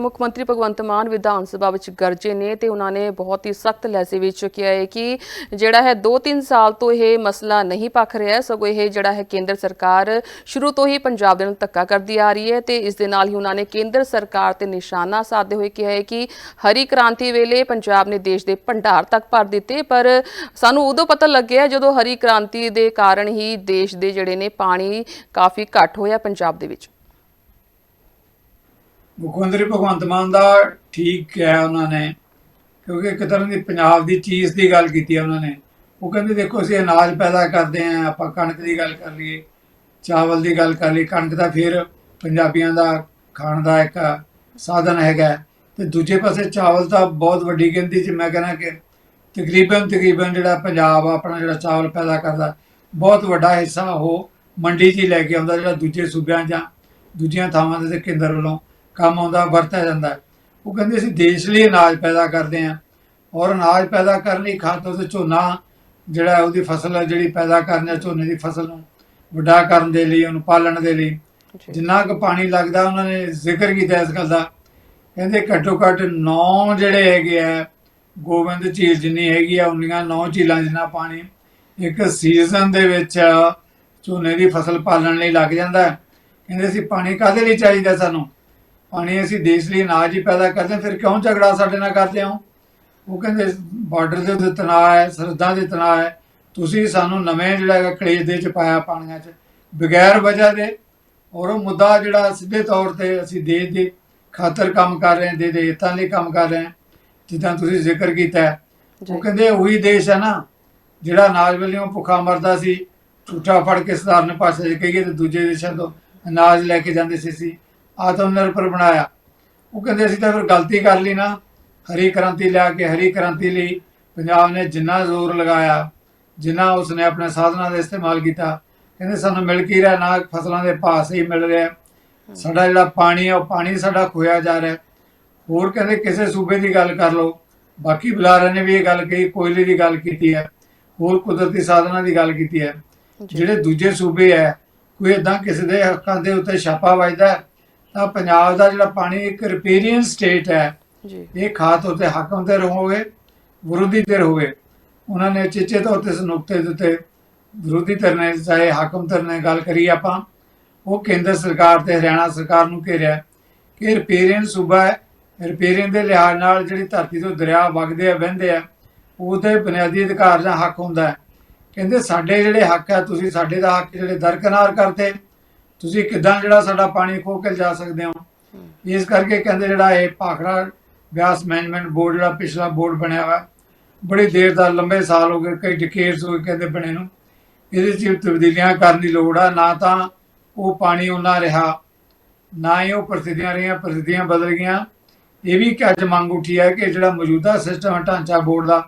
ਮੁੱਖ ਮੰਤਰੀ ਭਗਵੰਤ ਮਾਨ ਵਿਧਾਨ ਸਭਾ ਵਿੱਚ ਗਰਜੇ ਨੇ ਤੇ ਉਹਨਾਂ ਨੇ ਬਹੁਤ ਹੀ ਸਖਤ ਲਹਿਜ਼ੇ ਵਿੱਚ ਕਿਹਾ ਹੈ ਕਿ ਜਿਹੜਾ ਹੈ 2-3 ਸਾਲ ਤੋਂ ਇਹ ਮਸਲਾ ਨਹੀਂ ਪੱਖ ਰਿਹਾ, ਸਗੋਂ ਇਹ ਜਿਹੜਾ ਹੈ ਕੇਂਦਰ ਸਰਕਾਰ ਸ਼ੁਰੂ ਤੋਂ ਹੀ ਪੰਜਾਬ ਦੇ ਨਾਲ ਧੱਕਾ ਕਰਦੀ ਆ ਰਹੀ ਹੈ ਤੇ ਇਸ ਦੇ ਨਾਲ ਹੀ ਉਹਨਾਂ ਨੇ ਕੇਂਦਰ ਸਰਕਾਰ ਤੇ ਨਿਸ਼ਾਨਾ ਸਾਧਦੇ ਹੋਏ ਕਿਹਾ ਹੈ ਕਿ ਹਰੀ ਕ੍ਰਾਂਤੀ ਵੇਲੇ ਪੰਜਾਬ ਨੇ ਦੇਸ਼ ਦੇ ਭੰਡਾਰ ਤੱਕ ਭਰ ਦਿੱਤੇ, ਪਰ ਸਾਨੂੰ ਉਦੋਂ ਪਤਾ ਲੱਗਿਆ ਜਦੋਂ ਹਰੀ ਕ੍ਰਾਂਤੀ ਦੇ ਕਾਰਨ ਹੀ ਦੇਸ਼ ਦੇ ਜਿਹੜੇ ਨੇ ਪਾਣੀ ਕਾਫੀ ਘੱਟ ਹੋਇਆ ਪੰਜਾਬ ਦੇ ਵਿੱਚ। ਮੁੱਖ ਮੰਤਰੀ ਭਗਵੰਤ ਮਾਨ ਦਾ ਠੀਕ ਕਿਹਾ ਉਹਨਾਂ ਨੇ, ਕਿਉਂਕਿ ਇੱਕ ਤਰ੍ਹਾਂ ਦੀ ਪੰਜਾਬ ਦੀ ਚੀਜ਼ ਦੀ ਗੱਲ ਕੀਤੀ ਹੈ ਉਹਨਾਂ ਨੇ। ਉਹ ਕਹਿੰਦੇ, ਦੇਖੋ, ਅਸੀਂ ਅਨਾਜ ਪੈਦਾ ਕਰਦੇ ਆਂ ਆਪਾਂ ਕਣਕ ਦੀ ਗੱਲ ਕਰ ਲਈਏ, ਚਾਵਲ ਦੀ ਗੱਲ ਕਰ ਲਈ ਕਣਕ ਦਾ ਫਿਰ ਪੰਜਾਬੀਆਂ ਦਾ ਖਾਣ ਦਾ ਇੱਕ ਸਾਧਨ ਹੈਗਾ ਤੇ ਦੂਜੇ ਪਾਸੇ ਚਾਵਲ ਤਾਂ ਬਹੁਤ ਵੱਡੀ ਗਿਣਤੀ 'ਚ ਮੈਂ ਕਹਿੰਦਾ ਕਿ ਤਕਰੀਬਨ ਤਕਰੀਬਨ ਜਿਹੜਾ ਪੰਜਾਬ ਆਪਣਾ ਜਿਹੜਾ ਚਾਵਲ ਪੈਦਾ ਕਰਦਾ, ਬਹੁਤ ਵੱਡਾ ਹਿੱਸਾ ਉਹ ਮੰਡੀ 'ਚ ਹੀ ਲੈ ਕੇ ਆਉਂਦਾ, ਜਿਹੜਾ ਦੂਜੇ ਸੂਬਿਆਂ ਜਾਂ ਦੂਜੀਆਂ ਥਾਵਾਂ ਦੇ ਤੇ ਕੇਂਦਰ ਵੱਲੋਂ। ਕੰਮ ਆਉਂਦਾ ਵਰਤਿਆ ਜਾਂਦਾ ਹੈ। ਉਹ ਕਹਿੰਦੇ ਅਸੀਂ ਦੇਸ਼ ਲਈ ਅਨਾਜ ਪੈਦਾ ਕਰਦੇ ਹਾਂ। ਔਰ ਅਨਾਜ ਪੈਦਾ ਕਰਨ ਲਈ ਤੌਰ ਤੇ ਝੋਨਾ ਜਿਹੜਾ ਹੈ ਉਹਦੀ ਫਸਲ ਹੈ ਜਿਹੜੀ ਪੈਦਾ ਕਰਨਾ ਝੋਨੇ ਦੀ ਫਸਲ ਨੂੰ ਵੱਡਾ ਕਰਨ ਦੇ ਲਈ ਉਹਨੂੰ ਪਾਲਣ ਦੇ ਲਈ। ਜਿੰਨਾ ਕੁ ਪਾਣੀ ਲੱਗਦਾ ਉਹਨਾਂ ਨੇ ਜ਼ਿਕਰ ਕੀਤਾ ਇਸ ਗੱਲ ਦਾ। ਕਹਿੰਦੇ ਘੱਟੋ ਘੱਟ 9 ਜਿਹੜੇ ਹੈਗੇ ਆ ਗੋਬਿੰਦ ਝੀਲ ਜਿੰਨੀ ਹੈਗੀ ਆ ਉਨੀਆਂ 9 ਝੀਲਾਂ ਜਿੰਨਾ ਪਾਣੀ ਇੱਕ ਸੀਜ਼ਨ ਦੇ ਵਿੱਚ ਝੋਨੇ ਦੀ ਫਸਲ ਪਾਲਣ ਲਈ ਲੱਗ ਜਾਂਦਾ ਹੈ। ਕਹਿੰਦੇ ਸੀ ਪਾਣੀ ਕਾਹਦੇ ਲਈ ਚਾਹੀਦਾ ਸਾਨੂੰ? ਪਾਣੀ ਅਸੀਂ ਦੇਸ਼ ਲਈ ਅਨਾਜ ਹੀ ਪੈਦਾ ਕਰਦੇ ਫਿਰ ਕਿਉਂ ਝਗੜਾ ਸਾਡੇ ਨਾਲ ਕਰਦੇ ਹੋ? ਉਹ ਕਹਿੰਦੇ ਬਾਰਡਰ ਦੇ ਉੱਤੇ ਤਣਾਅ ਹੈ ਸਰਹੱਦਾਂ ਦੇ ਤਣਾਅ ਹੈ। ਤੁਸੀਂ ਸਾਨੂੰ ਨਵੇਂ ਜਿਹੜਾ ਹੈਗਾ ਕਲੇਸ਼ ਦੇ ਚ ਪਾਇਆ ਪਾਣੀਆਂ ਚ। ਬਗੈਰ ਵਜ੍ਹਾ ਦੇ ਔਰ ਉਹ ਮੁੱਦਾ ਜਿਹੜਾ ਸਿੱਧੇ ਤੌਰ ਤੇ ਅਸੀਂ ਦੇਸ਼ ਦੇ ਖਾਤਰ ਕੰਮ ਕਰ ਰਹੇ ਹਾਂ ਦੇ ਦੇ ਹਿੱਤਾਂ ਲਈ ਕੰਮ ਕਰ ਰਹੇ ਹਾਂ ਜਿੱਦਾਂ ਤੁਸੀਂ ਜ਼ਿਕਰ ਕੀਤਾ ਉਹ ਕਹਿੰਦੇ ਉਹੀ ਦੇਸ਼ ਹੈ ਨਾ ਜਿਹੜਾ ਅਨਾਜ ਵੱਲੋਂ ਭੁੱਖਾ ਮਰਦਾ ਸੀ ਝੂਠਾ ਫੜ ਕੇ ਸਧਾਰਨ ਭਾਸ਼ਾ 'ਚ ਕਹੀਏ ਤੇ ਦੂਜੇ ਦੇਸ਼ਾਂ ਤੋਂ ਅਨਾਜ ਲੈ ਕੇ ਜਾਂਦੇ ਸੀ ਸੀ ਆਤਮ ਨਿਰਭਰ ਬਣਾਇਆ। ਉਹ ਕਹਿੰਦੇ ਅਸੀਂ ਤਾਂ ਫਿਰ ਗਲਤੀ ਕਰ ਲਈ ਨਾ। ਹਰੀ ਕ੍ਰਾਂਤੀ ਲਿਆ ਕੇ ਹਰੀ ਕ੍ਰਾਂਤੀ ਲਈ ਪੰਜਾਬ ਨੇ ਜਿੰਨਾ ਜ਼ੋਰ ਲਗਾਇਆ ਜਿੰਨਾ ਉਸਨੇ ਆਪਣੇ ਸਾਧਨਾਂ ਦਾ ਇਸਤੇਮਾਲ ਕੀਤਾ ਕਹਿੰਦੇ ਸਾਨੂੰ ਮਿਲ ਕੀ ਰਿਹਾ ਨਾ ਫਸਲਾਂ ਦੇ ਭਾਅ ਸਹੀ ਮਿਲ ਰਿਹਾ। ਸਾਡਾ ਜਿਹੜਾ ਪਾਣੀ ਹੈ ਉਹ ਪਾਣੀ ਸਾਡਾ ਖੋਇਆ ਜਾ ਰਿਹਾ। ਹੋਰ ਕਹਿੰਦੇ ਕਿਸੇ ਸੂਬੇ ਦੀ ਗੱਲ ਕਰ ਲਓ। ਬਾਕੀ ਬੁਲਾਰਿਆਂ ਨੇ ਵੀ ਇਹ ਗੱਲ ਕਹੀ ਕੋਇਲੇ ਦੀ ਗੱਲ ਕੀਤੀ ਹੈ। ਹੋਰ ਕੁਦਰਤੀ ਸਾਧਨਾਂ ਦੀ ਗੱਲ ਕੀਤੀ ਹੈ। ਜਿਹੜੇ ਦੂਜੇ ਸੂਬੇ ਹੈ ਕੋਈ ਇਦਾਂ ਕਿਸੇ ਦੇ ਹੱਕਾਂ ਦੇ ਉੱਤੇ ਛਾਪਾ ਵੱਜਦਾ ਤਾਂ ਪੰਜਾਬ ਦਾ ਜਿਹੜਾ ਪਾਣੀ ਇੱਕ ਰਿਪੇਰੀਅਨ ਸਟੇਟ ਹੈ ਜੀ। ਇਹ ਖਾਤ ਉੱਤੇ ਹਾਕਮ ਤੇ ਹੋਵੇ ਵਿਰੋਧੀ ਧਿਰ ਹੋਵੇ ਉਹਨਾਂ ਨੇ ਚੇਚੇ ਤੌਰ ਤੇ ਇਸ ਨੁਕਤੇ ਦੇ ਉੱਤੇ ਵਿਰੋਧੀ ਧਿਰ ਨੇ ਚਾਹੇ ਹਾਕਮ ਧਿਰ ਨੇ ਗੱਲ ਕਰੀ ਆਪਾਂ ਉਹ ਕੇਂਦਰ ਸਰਕਾਰ ਤੇ ਹਰਿਆਣਾ ਸਰਕਾਰ ਨੂੰ ਘੇਰਿਆ ਕਿ ਰਿਪੇਰੀਅਨ ਸੂਬਾ ਹੈ ਰਿਪੇਰੀਅਨ ਦੇ ਲਿਹਾਜ਼ ਨਾਲ ਜਿਹੜੀ ਧਰਤੀ ਤੋਂ ਦਰਿਆ ਵਗਦੇ ਆ ਵਹਿੰਦੇ ਆ ਉਹਦੇ ਬੁਨਿਆਦੀ ਅਧਿਕਾਰ ਦਾ ਹੱਕ ਹੁੰਦਾ ਕਹਿੰਦੇ ਸਾਡੇ ਜਿਹੜੇ ਹੱਕ ਹੈ ਤੁਸੀਂ ਸਾਡੇ ਦਾ ਹੱਕ ਜਿਹੜੇ ਦਰਕਨਾਰ ਕਰਤੇ ਤੁਸੀਂ ਕਿਦਾਂ ਜਿਹੜਾ ਸਾਡਾ ਪਾਣੀ ਖੋਹ ਕੇ ਜਾ ਸਕਦੇ ਹੋ। ਇਸ ਕਰਕੇ ਕਹਿੰਦੇ ਜਿਹੜਾ ਇਹ ਭਾਖੜਾ ਬਿਆਸ ਮੈਨੇਜਮੈਂਟ ਬੋਰਡ ਜਿਹੜਾ ਪਿਛਲਾ ਬੋਰਡ ਬਣਿਆ ਵਾ ਬੜੀ ਦੇਰ ਦਾ ਲੰਬੇ ਸਾਲ ਹੋ ਗਏ ਕਈ ਡਿਕੇਡਸ ਹੋ ਗਏ ਕਹਿੰਦੇ ਬਣੇ ਨੂੰ। ਇਹਦੇ 'ਚ ਤਬਦੀਲੀਆਂ ਕਰਨ ਦੀ ਲੋੜ ਆ ਨਾ ਤਾਂ ਉਹ ਪਾਣੀ ਉਹਨਾਂ ਰਿਹਾ ਨਾ ਹੀ ਉਹ ਪ੍ਰਸਿੱਧੀਆਂ ਰਹੀਆਂ ਪ੍ਰਸਿੱਧੀਆਂ ਬਦਲ ਗਈਆਂ। ਇਹ ਵੀ ਕਿ ਅੱਜ ਮੰਗ ਉੱਠੀ ਹੈ ਕਿ ਜਿਹੜਾ ਮੌਜੂਦਾ ਸਿਸਟਮ ਢਾਂਚਾ ਬੋਰਡ ਦਾ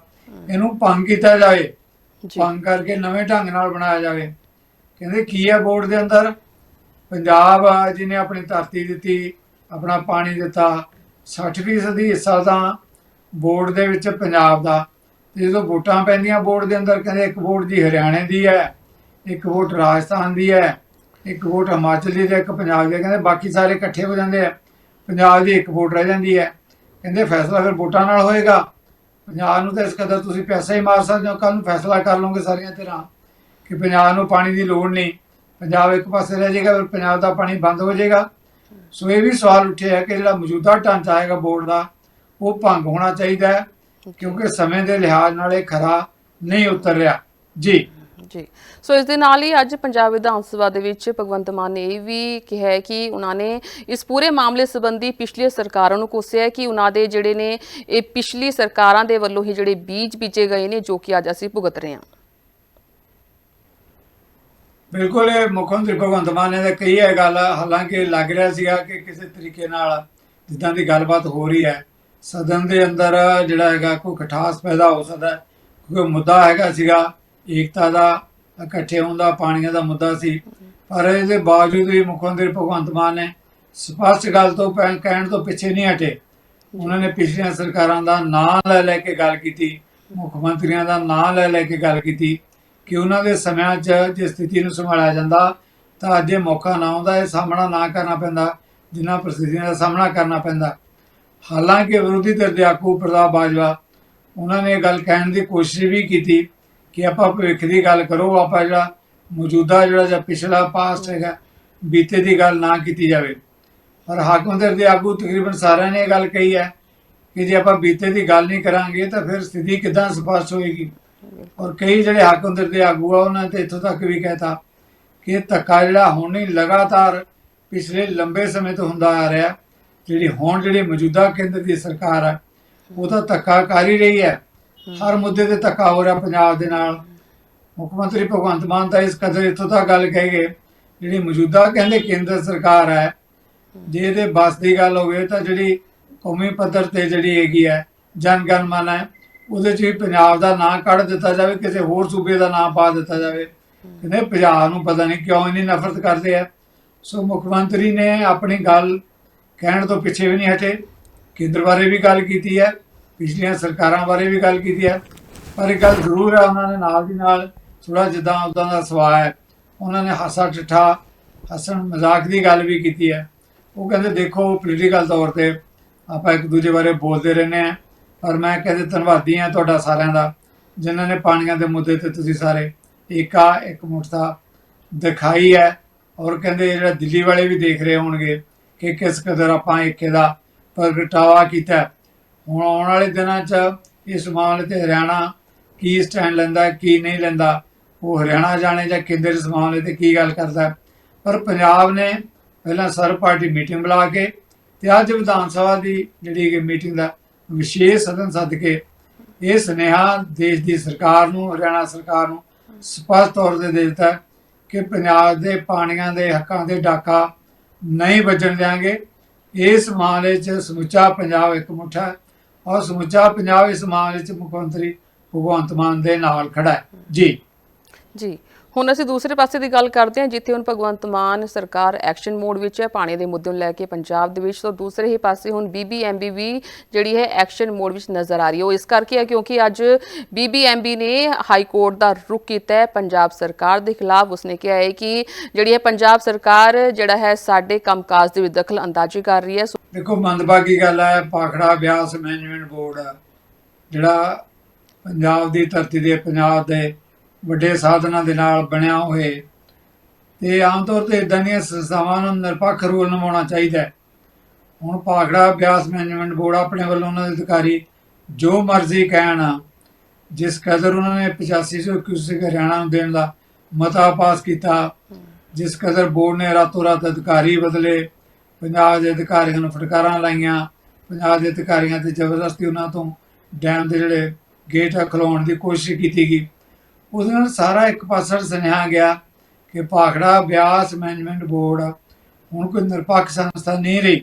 ਇਹਨੂੰ ਭੰਗ ਕੀਤਾ ਜਾਵੇ। ਭੰਗ ਕਰਕੇ ਨਵੇਂ ਢੰਗ ਨਾਲ ਬਣਾਇਆ ਜਾਵੇ। ਕਹਿੰਦੇ ਕੀ ਹੈ ਬੋਰਡ ਦੇ ਅੰਦਰ? ਪੰਜਾਬ ਜਿਹਨੇ ਆਪਣੀ ਧਰਤੀ ਦਿੱਤੀ, ਆਪਣਾ ਪਾਣੀ ਦਿੱਤਾ 60% ਦੀ ਹਿੱਸਾ ਤਾਂ ਬੋਰਡ ਦੇ ਵਿੱਚ ਪੰਜਾਬ ਦਾ। ਤੇ ਜਦੋਂ ਵੋਟਾਂ ਪੈਂਦੀਆਂ ਬੋਰਡ ਦੇ ਅੰਦਰ, ਕਹਿੰਦੇ ਇੱਕ ਵੋਟ ਜੀ ਹਰਿਆਣੇ ਦੀ ਹੈ, ਇੱਕ ਵੋਟ ਰਾਜਸਥਾਨ ਦੀ ਹੈ, ਇੱਕ ਵੋਟ ਹਿਮਾਚਲ ਦੀ ਇੱਕ ਪੰਜਾਬ ਦੀ ਹੈ। ਕਹਿੰਦੇ ਬਾਕੀ ਸਾਰੇ ਇਕੱਠੇ ਹੋ ਜਾਂਦੇ ਆ। ਪੰਜਾਬ ਦੀ ਇੱਕ ਵੋਟ ਰਹਿ ਜਾਂਦੀ ਹੈ। ਕਹਿੰਦੇ ਫੈਸਲਾ ਫਿਰ ਵੋਟਾਂ ਨਾਲ ਹੋਏਗਾ। ਪੰਜਾਬ ਨੂੰ ਤਾਂ ਇਸ ਕਦਰ ਤੁਸੀਂ ਪੈਸਾ ਹੀ ਮਾਰ ਸਕਦੇ ਹੋ। ਕੱਲ ਨੂੰ ਫੈਸਲਾ ਕਰ ਲਓਗੇ ਸਾਰੀਆਂ ਧਿਰਾਂ ਕਿ ਪੰਜਾਬ ਨੂੰ ਪਾਣੀ ਦੀ ਲੋੜ ਨਹੀਂ। ਪੰਜਾਬ ਇੱਕ ਪਾਸੇ ਰਹਿ ਜਾਏਗਾ, ਫਿਰ ਪੰਜਾਬ ਦਾ ਪਾਣੀ ਬੰਦ ਹੋ ਜਾਏਗਾ। ਸੋ ਇਹ ਵੀ ਸਵਾਲ ਉੱਠਿਆ ਹੈ ਕਿ ਜਿਹੜਾ ਮੌਜੂਦਾ ਢਾਂਚਾ ਹੈਗਾ ਬੋਰਡ ਦਾ, ਉਹ ਭੰਗ ਹੋਣਾ ਚਾਹੀਦਾ ਹੈ, ਕਿਉਂਕਿ ਸਮੇਂ ਦੇ ਲਿਹਾਜ਼ ਨਾਲ ਇਹ ਖਰਾ ਨਹੀਂ ਉਤਰ ਰਿਹਾ। ਜੀ। ਜੀ। ਸੋ ਇਸ ਦੇ ਨਾਲ ਹੀ ਅੱਜ ਪੰਜਾਬ ਵਿਧਾਨ ਸਭਾ ਦੇ ਵਿੱਚ ਭਗਵੰਤ ਮਾਨ ਨੇ ਇਹ ਵੀ ਕਿਹਾ ਹੈ ਕਿ ਉਹਨਾਂ ਨੇ ਇਸ ਪੂਰੇ ਮਾਮਲੇ ਸੰਬੰਧੀ ਪਿਛਲੀਆਂ ਸਰਕਾਰਾਂ ਨੂੰ ਕੋਸਿਆ ਹੈ ਕਿ ਉਹਨਾਂ ਦੇ ਜਿਹੜੇ ਨੇ ਇਹ ਪਿਛਲੀ ਸਰਕਾਰਾਂ ਦੇ ਵੱਲੋਂ ਹੀ ਜਿਹੜੇ ਬੀਜ ਬੀਜੇ ਗਏ ਨੇ, ਜੋ ਕਿ ਅੱਜ ਅਸੀਂ ਭੁਗਤ ਰਹੇ ਹਾਂ। ਬਿਲਕੁਲ ਇਹ ਮੁੱਖ ਮੰਤਰੀ ਭਗਵੰਤ ਮਾਨ ਨੇ ਤਾਂ ਕਹੀ ਹੈ ਗੱਲ, ਹਾਲਾਂਕਿ ਲੱਗ ਰਿਹਾ ਸੀਗਾ ਕਿ ਕਿਸੇ ਤਰੀਕੇ ਨਾਲ ਜਿੱਦਾਂ ਦੀ ਗੱਲਬਾਤ ਹੋ ਰਹੀ ਹੈ, ਸਦਨ ਦੇ ਅੰਦਰ ਜਿਹੜਾ ਹੈਗਾ ਕੋਈ ਖਟਾਸ ਪੈਦਾ ਹੋ ਸਕਦਾ ਕਿਉਂਕਿ ਮੁੱਦਾ ਹੈਗਾ ਸੀਗਾ, ਏਕਤਾ ਦਾ, ਇਕੱਠੇ ਹੋਣ ਦਾ, ਪਾਣੀਆਂ ਦਾ ਮੁੱਦਾ ਸੀ, ਪਰ ਇਹਦੇ ਬਾਵਜੂਦ ਵੀ ਮੁੱਖ ਮੰਤਰੀ ਭਗਵੰਤ ਮਾਨ ਨੇ ਸਪਸ਼ਟ ਗੱਲ ਤੋਂ ਪੈ- ਕਹਿਣ ਤੋਂ ਪਿੱਛੇ ਨਹੀਂ ਹਟੇ। ਉਹਨਾਂ ਨੇ ਪਿਛਲੀਆਂ ਸਰਕਾਰਾਂ ਦਾ ਨਾਂ ਲੈ ਲੈ ਕੇ ਗੱਲ ਕੀਤੀ, ਮੁੱਖ ਮੰਤਰੀਆਂ ਦਾ ਨਾਂ ਲੈ ਲੈ ਕੇ ਗੱਲ ਕੀਤੀ ਕਿ ਉਹਨਾਂ ਦੇ ਸਮਿਆਂ 'ਚ ਜੇ ਸਥਿਤੀ ਨੂੰ ਸੰਭਾਲਿਆ ਜਾਂਦਾ, ਤਾਂ ਅੱਜ ਇਹ ਮੌਕਾ ਨਾ ਆਉਂਦਾ, ਇਹ ਸਾਹਮਣਾ ਨਾ ਕਰਨਾ ਪੈਂਦਾ ਜਿਨ੍ਹਾਂ ਪ੍ਰਸਥਿਤੀਆਂ ਦਾ ਸਾਹਮਣਾ ਕਰਨਾ ਪੈਂਦਾ। ਹਾਲਾਂਕਿ ਵਿਰੋਧੀ ਧਿਰ ਦੇ ਆਗੂ ਪ੍ਰਤਾਪ ਬਾਜਵਾ, ਉਹਨਾਂ ਨੇ ਇਹ ਗੱਲ ਕਹਿਣ ਦੀ ਕੋਸ਼ਿਸ਼ ਵੀ ਕੀਤੀ ਕਿ ਆਪਾਂ ਭਵਿੱਖ ਦੀ ਗੱਲ ਕਰੋ, ਆਪਾਂ ਜਿਹੜਾ ਮੌਜੂਦਾ ਜਿਹੜਾ ਜਾਂ ਪਿਛਲਾ ਪਾਸਟ ਹੈਗਾ, ਬੀਤੇ ਦੀ ਗੱਲ ਨਾ ਕੀਤੀ ਜਾਵੇ। ਪਰ ਹਾਕਮ ਧਿਰ ਦੇ ਆਗੂ ਤਕਰੀਬਨ ਸਾਰਿਆਂ ਨੇ ਇਹ ਗੱਲ ਕਹੀ ਹੈ ਕਿ ਜੇ ਆਪਾਂ ਬੀਤੇ ਦੀ ਗੱਲ ਨਹੀਂ ਕਰਾਂਗੇ, ਤਾਂ ਫਿਰ ਸਥਿਤੀ ਕਿਦਾਂ ਸਪਸ਼ਟ ਹੋਏਗੀ? ਔਰ ਕਈ ਜਿਹੜੇ ਹੱਕ ਹੁੰਦੇ ਦੇ ਆਗੂ ਆ, ਉਹਨਾਂ ਨੇ ਤੇ ਇੱਥੋਂ ਤੱਕ ਵੀ ਕਹਿਤਾ ਕਿ ਇਹ ਧੱਕਾ ਜਿਹੜਾ ਹੁਣ ਨਹੀਂ, ਲਗਾਤਾਰ ਪਿਛਲੇ ਲੰਬੇ ਸਮੇਂ ਤੋਂ ਹੁੰਦਾ ਆ ਰਿਹਾ। ਜਿਹੜੀ ਹੁਣ ਜਿਹੜੀ ਮੌਜੂਦਾ ਕੇਂਦਰ ਦੀ ਸਰਕਾਰ ਹੈ ਉਹ ਤਾਂ ਧੱਕਾ ਕਰ ਹੀ ਰਹੀ ਹੈ। ਹਰ ਮੁੱਦੇ ਤੇ ਧੱਕਾ ਹੋ ਰਿਹਾ ਪੰਜਾਬ ਦੇ ਨਾਲ। ਮੁੱਖ ਮੰਤਰੀ ਭਗਵੰਤ ਮਾਨ ਤਾਂ ਇਸ ਕਦਰ ਇੱਥੋਂ ਤੱਕ ਗੱਲ ਕਹਿ ਗਏ, ਜਿਹੜੀ ਮੌਜੂਦਾ ਕਹਿੰਦੇ ਕੇਂਦਰ ਸਰਕਾਰ ਹੈ, ਜੇ ਇਹਦੇ ਬਸ ਦੀ ਗੱਲ ਹੋਵੇ ਤਾਂ ਜਿਹੜੀ ਕੌਮੀ ਪੱਧਰ ਤੇ ਜਿਹੜੀ ਹੈਗੀ ਹੈ, ਜਨ ਗਣ ਮਨ ਹੈ ਉਹਦੇ 'ਚ ਵੀ ਪੰਜਾਬ ਦਾ ਨਾਂ ਕੱਢ ਦਿੱਤਾ ਜਾਵੇ, ਕਿਸੇ ਹੋਰ ਸੂਬੇ ਦਾ ਨਾਂ ਪਾ ਦਿੱਤਾ ਜਾਵੇ। ਕਹਿੰਦੇ ਪੰਜਾਬ ਨੂੰ ਪਤਾ ਨਹੀਂ ਕਿਉਂ ਇੰਨੀ ਨਫ਼ਰਤ ਕਰਦੇ ਆ। ਸੋ ਮੁੱਖ ਮੰਤਰੀ ਨੇ ਆਪਣੀ ਗੱਲ ਕਹਿਣ ਤੋਂ ਪਿੱਛੇ ਵੀ ਨਹੀਂ ਹਟੇ। ਕੇਂਦਰ ਬਾਰੇ ਵੀ ਗੱਲ ਕੀਤੀ ਹੈ, ਪਿਛਲੀਆਂ ਸਰਕਾਰਾਂ ਬਾਰੇ ਵੀ ਗੱਲ ਕੀਤੀ ਹੈ। ਪਰ ਇਹ ਗੱਲ ਜ਼ਰੂਰ ਹੈ, ਉਹਨਾਂ ਨੇ ਨਾਲ ਦੀ ਨਾਲ ਥੋੜਾ ਜਿੱਦਾਂ ਉਦਾਂ ਦਾ ਸਵਾਲ ਹੈ। ਉਹਨਾਂ ਨੇ ਹਾਸਾ ਠਿੱਠਾ, ਹੱਸਣ ਮਜ਼ਾਕ ਦੀ ਗੱਲ ਵੀ ਕੀਤੀ ਹੈ। ਉਹ ਕਹਿੰਦੇ ਦੇਖੋ ਪੋਲੀਟੀਕਲ ਤੌਰ ਤੇ ਆਪਾਂ ਇੱਕ ਦੂਜੇ ਬਾਰੇ ਬੋਲਦੇ ਰਹਿੰਦੇ ਆ ਪਰ ਮੈਂ ਕਹਿੰਦੇ ਧੰਨਵਾਦੀ ਆ ਤੁਹਾਡਾ ਸਾਰਿਆਂ ਦਾ, ਜਿਨ੍ਹਾਂ ਨੇ ਪਾਣੀਆਂ ਦੇ ਮੁੱਦੇ ਤੇ ਤੁਸੀਂ ਸਾਰੇ ਏਕਾ ਇੱਕ ਮੁੱਠਤਾ ਦਿਖਾਈ ਹੈ ਔਰ ਕਹਿੰਦੇ ਜਿਹੜਾ ਦਿੱਲੀ ਵਾਲੇ ਵੀ ਦੇਖ ਰਹੇ ਹੋਣਗੇ ਕਿ ਕਿਸ ਕਦਰ ਆਪਾਂ ਏਕੇ ਦਾ ਪ੍ਰਗਟਾਵਾ ਕੀਤਾ ਹੁਣ ਆਉਣ ਵਾਲੇ ਦਿਨਾਂ 'ਚ ਇਸ ਮਾਮਲੇ ਤੇ ਹਰਿਆਣਾ ਕੀ ਸਟੈਂਡ ਲੈਂਦਾ ਕੀ ਨਹੀਂ ਲੈਂਦਾ, ਉਹ ਹਰਿਆਣਾ ਜਾਣੇ ਜਾਂ ਕੇਂਦਰ ਇਸ ਮਾਮਲੇ ਤੇ ਕੀ ਗੱਲ ਕਰਦਾ ਪਰ ਪੰਜਾਬ ਨੇ ਪਹਿਲਾਂ ਸਰਬ ਪਾਰਟੀ ਮੀਟਿੰਗ ਬੁਲਾ ਕੇ ਤੇ ਅੱਜ ਵਿਧਾਨ ਸਭਾ ਦੀ ਜਿਹੜੀ ਮੀਟਿੰਗ ਦਾ ਵਿਸ਼ੇਸ਼ ਸਦਨ ਸੱਦ ਕੇ ਇਹ ਸੁਨੇਹਾ ਦੇਸ਼ ਦੀ ਸਰਕਾਰ ਨੂੰ, ਹਰਿਆਣਾ ਸਰਕਾਰ ਨੂੰ ਸਪਸ਼ਟ ਤੌਰ ਤੇ ਦੇ ਦਿੱਤਾ ਕਿ ਪੰਜਾਬ ਦੇ ਪਾਣੀਆਂ ਦੇ ਹੱਕਾਂ ਦੇ ਡਾਕਾ ਨਹੀਂ ਵੱਜਣ ਦਿਆਂਗੇ। ਇਸ ਮਾਮਲੇ 'ਚ ਸਮੁੱਚਾ ਪੰਜਾਬ ਇੱਕ ਮੁੱਠਾ ਔਰ ਸਮੁੱਚਾ ਪੰਜਾਬ ਇਸ ਮਾਮਲੇ 'ਚ ਮੁੱਖ ਮੰਤਰੀ ਭਗਵੰਤ ਮਾਨ ਦੇ ਨਾਲ ਖੜਾ ਹੈ। ਜੀ। ਜੀ। ਹੁਣ ਅਸੀਂ ਦੂਸਰੇ ਪਾਸੇ ਦੀ ਗੱਲ ਕਰਦੇ ਹਾਂ, ਜਿੱਥੇ ਹੁਣ ਭਗਵੰਤ ਮਾਨ ਸਰਕਾਰ ਐਕਸ਼ਨ ਮੋਡ ਵਿੱਚ ਹੈ, ਪਾਣੀ ਦੇ ਮੁੱਦੇ ਨੂੰ ਲੈ ਕੇ ਪੰਜਾਬ ਦੇ ਵਿੱਚ, ਤਾਂ ਦੂਸਰੇ ਹੀ ਪਾਸੇ ਹੁਣ ਬੀਬੀਐਮਬੀ ਵੀ ਜਿਹੜੀ ਹੈ ਐਕਸ਼ਨ ਮੋਡ ਵਿੱਚ ਨਜ਼ਰ ਆ ਰਹੀ ਹੈ। ਉਹ ਇਸ ਕਰਕੇ ਹੈ ਕਿਉਂਕਿ ਅੱਜ ਬੀਬੀਐਮਬੀ ਨੇ ਹਾਈ ਕੋਰਟ ਦਾ ਰੁਖ ਕੀਤਾ ਹੈ, ਪੰਜਾਬ ਸਰਕਾਰ ਦੇ ਖਿਲਾਫ। ਉਸਨੇ ਕਿਹਾ ਹੈ ਕਿ ਜਿਹੜੀ ਹੈ ਪੰਜਾਬ ਸਰਕਾਰ ਜਿਹੜਾ ਹੈ ਸਾਡੇ ਕੰਮਕਾਜ ਦੇ ਵਿੱਚ ਦਖਲ ਅੰਦਾਜ਼ੀ ਕਰ ਰਹੀ ਹੈ। ਦੇਖੋ, ਮੰਦਭਾਗੀ ਗੱਲ ਹੈ, ਪਾਖੜਾ ਬਿਆਸ ਮੈਨੇਜਮੈਂਟ ਬੋਰਡ ਜਿਹੜਾ ਪੰਜਾਬ ਦੀ ਧਰਤੀ ਦੇ, ਪੰਜਾਬ ਦੇ ਵੱਡੇ ਸਾਧਨਾਂ ਦੇ ਨਾਲ ਬਣਿਆ ਹੋਏ। ਤੇ ਆਮ ਤੌਰ ਤੇ ਇਦਾਂ ਦੀਆਂ ਸੰਸਥਾਵਾਂ ਨੂੰ ਨਿਰਪੱਖ ਰੂਲ ਨਿਭਾਉਣਾ ਚਾਹੀਦਾ ਹੈ। ਹੁਣ ਭਾਖੜਾ ਬਿਆਸ ਮੈਨੇਜਮੈਂਟ ਬੋਰਡ ਆਪਣੇ ਵੱਲੋਂ ਉਹਨਾਂ ਦੇ ਅਧਿਕਾਰੀ ਜੋ ਮਰਜ਼ੀ ਕਹਿਣ, ਜਿਸ ਕਦਰ ਉਹਨਾਂ ਨੇ 8500 ਕਿਊਸਿਕ ਹਰਿਆਣਾ ਨੂੰ ਦੇਣ ਦਾ ਮਤਾ ਪਾਸ ਕੀਤਾ, ਜਿਸ ਕਦਰ ਬੋਰਡ ਨੇ ਰਾਤੋਂ ਰਾਤ ਅਧਿਕਾਰੀ ਬਦਲੇ ਪੰਜਾਬ ਦੇ ਅਧਿਕਾਰੀਆਂ ਨੂੰ ਫਟਕਾਰਾਂ ਲਾਈਆਂ। ਪੰਜਾਬ ਦੇ ਅਧਿਕਾਰੀਆਂ ਤੇ ਜ਼ਬਰਦਸਤੀ ਉਹਨਾਂ ਤੋਂ ਡੈਮ ਦੇ ਜਿਹੜੇ ਗੇਟ ਆ ਖਲਾਉਣ ਦੀ ਕੋਸ਼ਿਸ਼ ਕੀਤੀ ਗਈ। ਉਹਦੇ ਨਾਲ ਸਾਰਾ ਇੱਕ ਪਾਸੜ ਸੁਨੇਹਾ ਗਿਆ ਕਿ ਭਾਖੜਾ ਬਿਆਸ ਮੈਨੇਜਮੈਂਟ ਬੋਰਡ ਹੁਣ ਕੋਈ ਨਿਰਪੱਖ ਸੰਸਥਾ ਨਹੀਂ ਰਹੀ।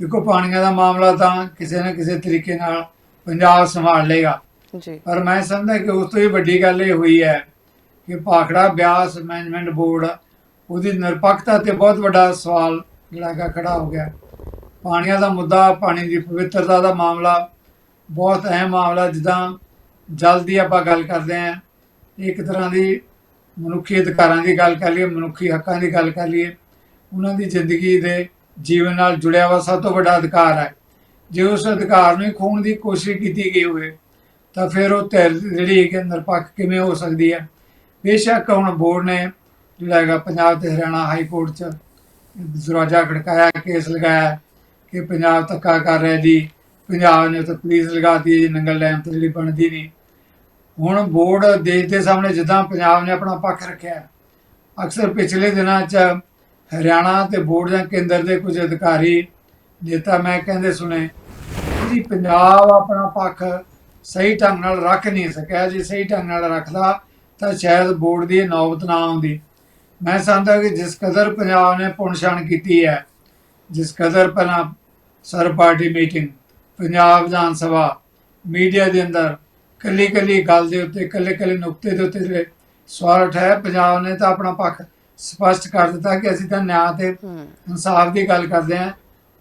ਦੇਖੋ ਪਾਣੀਆਂ ਦਾ ਮਾਮਲਾ ਤਾਂ ਕਿਸੇ ਨਾ ਕਿਸੇ ਤਰੀਕੇ ਨਾਲ ਪੰਜਾਬ ਸੰਭਾਲ ਲੇਗਾ ਜੀ। ਪਰ ਮੈਂ ਸਮਝਦਾ ਕਿ ਉਸ ਤੋਂ ਵੀ ਵੱਡੀ ਗੱਲ ਇਹ ਹੋਈ ਹੈ ਕਿ ਭਾਖੜਾ ਬਿਆਸ ਮੈਨੇਜਮੈਂਟ ਬੋਰਡ ਉਹਦੀ ਨਿਰਪੱਖਤਾ ਤੇ ਬਹੁਤ ਵੱਡਾ ਸਵਾਲ ਜਿਹੜਾ ਕਿ ਖੜਾ ਹੋ ਗਿਆ। ਪਾਣੀਆਂ ਦਾ ਮੁੱਦਾ ਪਾਣੀ ਦੀ ਪਵਿੱਤਰਤਾ ਦਾ ਮਾਮਲਾ ਬਹੁਤ ਅਹਿਮ ਮਾਮਲਾ ਜਿੱਦਾਂ ਜਲ ਦੀ ਆਪਾਂ ਗੱਲ ਕਰਦੇ ਹਾਂ। ਇੱਕ ਤਰ੍ਹਾਂ ਦੀ ਮਨੁੱਖੀ ਅਧਿਕਾਰਾਂ ਦੀ ਗੱਲ ਕਰ ਲਈਏ, ਮਨੁੱਖੀ ਹੱਕਾਂ ਦੀ ਗੱਲ ਕਰ ਲਈਏ, ਉਹਨਾਂ ਦੀ ਜ਼ਿੰਦਗੀ ਦੇ ਜੀਵਨ ਨਾਲ ਜੁੜਿਆ ਹੋਇਆ ਸਭ ਤੋਂ ਵੱਡਾ ਅਧਿਕਾਰ ਹੈ। ਜੇ ਉਸ ਅਧਿਕਾਰ ਨੂੰ ਹੀ ਖੋਣ ਦੀ ਕੋਸ਼ਿਸ਼ ਕੀਤੀ ਗਈ ਹੋਵੇ, ਤਾਂ ਫਿਰ ਉਹ ਧਿਰ ਜਿਹੜੀ ਕਿ ਨਿਰਪੱਖ ਕਿਵੇਂ ਹੋ ਸਕਦੀ ਹੈ? ਬੇਸ਼ੱਕ ਹੁਣ ਬੋਰਡ ਨੇ ਜਿਹੜਾ ਹੈਗਾ ਪੰਜਾਬ ਤੇ ਹਰਿਆਣਾ ਹਾਈ ਕੋਰਟ 'ਚ ਦਰਵਾਜ਼ਾ ਖੜਕਾਇਆ, ਕੇਸ ਲਗਾਇਆ ਕਿ ਪੰਜਾਬ ਧੱਕਾ ਕਰ ਰਿਹਾ ਜੀ, ਪੰਜਾਬ ਨੇ ਤਾਂ ਪੁਲਿਸ ਲਗਾਤੀ ਹੈ ਜੀ, ਨੰਗਲ ਡੈਮ ਤੇ ਜਿਹੜੀ ਬਣਦੀ ਨਹੀਂ। ਹੁਣ ਬੋਰਡ ਦੇਸ਼ ਦੇ ਸਾਹਮਣੇ ਜਿੱਦਾਂ ਪੰਜਾਬ ਨੇ ਆਪਣਾ ਪੱਖ ਰੱਖਿਆ ਅਕਸਰ ਪਿਛਲੇ ਦਿਨਾਂ 'ਚ ਹਰਿਆਣਾ ਤੇ ਬੋਰਡ ਜਾਂ ਕੇਂਦਰ ਦੇ ਕੁਝ ਅਧਿਕਾਰੀ ਨੇਤਾ ਮੈਂ ਕਹਿੰਦੇ ਸੁਣੇ ਕਿ ਪੰਜਾਬ ਆਪਣਾ ਪੱਖ ਸਹੀ ਢੰਗ ਨਾਲ ਰੱਖ ਨਹੀਂ ਸਕਿਆ। ਜੇ ਸਹੀ ਢੰਗ ਨਾਲ ਰੱਖਦਾ ਤਾਂ ਸ਼ਾਇਦ ਬੋਰਡ ਦੀ ਨੌਬਤ ਨਾ ਆਉਂਦੀ। ਮੈਂ ਸਮਝਦਾ ਕਿ ਜਿਸ ਕਦਰ ਪੰਜਾਬ ਨੇ ਪੁਣਛਾਣ ਕੀਤੀ ਹੈ, ਜਿਸ ਕਦਰ ਪਹਿਲਾਂ sir party meeting, Punjab Vidhan Sabha, media ਦੇ ਅੰਦਰ ਕੱਲੀ ਕੱਲੀ ਗੱਲ ਦੇ ਉੱਤੇ ਕੱਲੇ ਕੱਲੇ ਨੁਕਤੇ ਦੇ ਉੱਤੇ ਜਿਹੜੇ ਸਵਾਲ ਉਠਾਇਆ। ਪੰਜਾਬ ਨੇ ਤਾਂ ਆਪਣਾ ਪੱਖ ਸਪਸ਼ਟ ਕਰ ਦਿੱਤਾ ਕਿ ਅਸੀਂ ਤਾਂ ਨਿਆਂ ਤੇ ਹੂੰ। ਇਨਸਾਫ ਦੀ ਗੱਲ ਕਰਦੇ ਹਾਂ।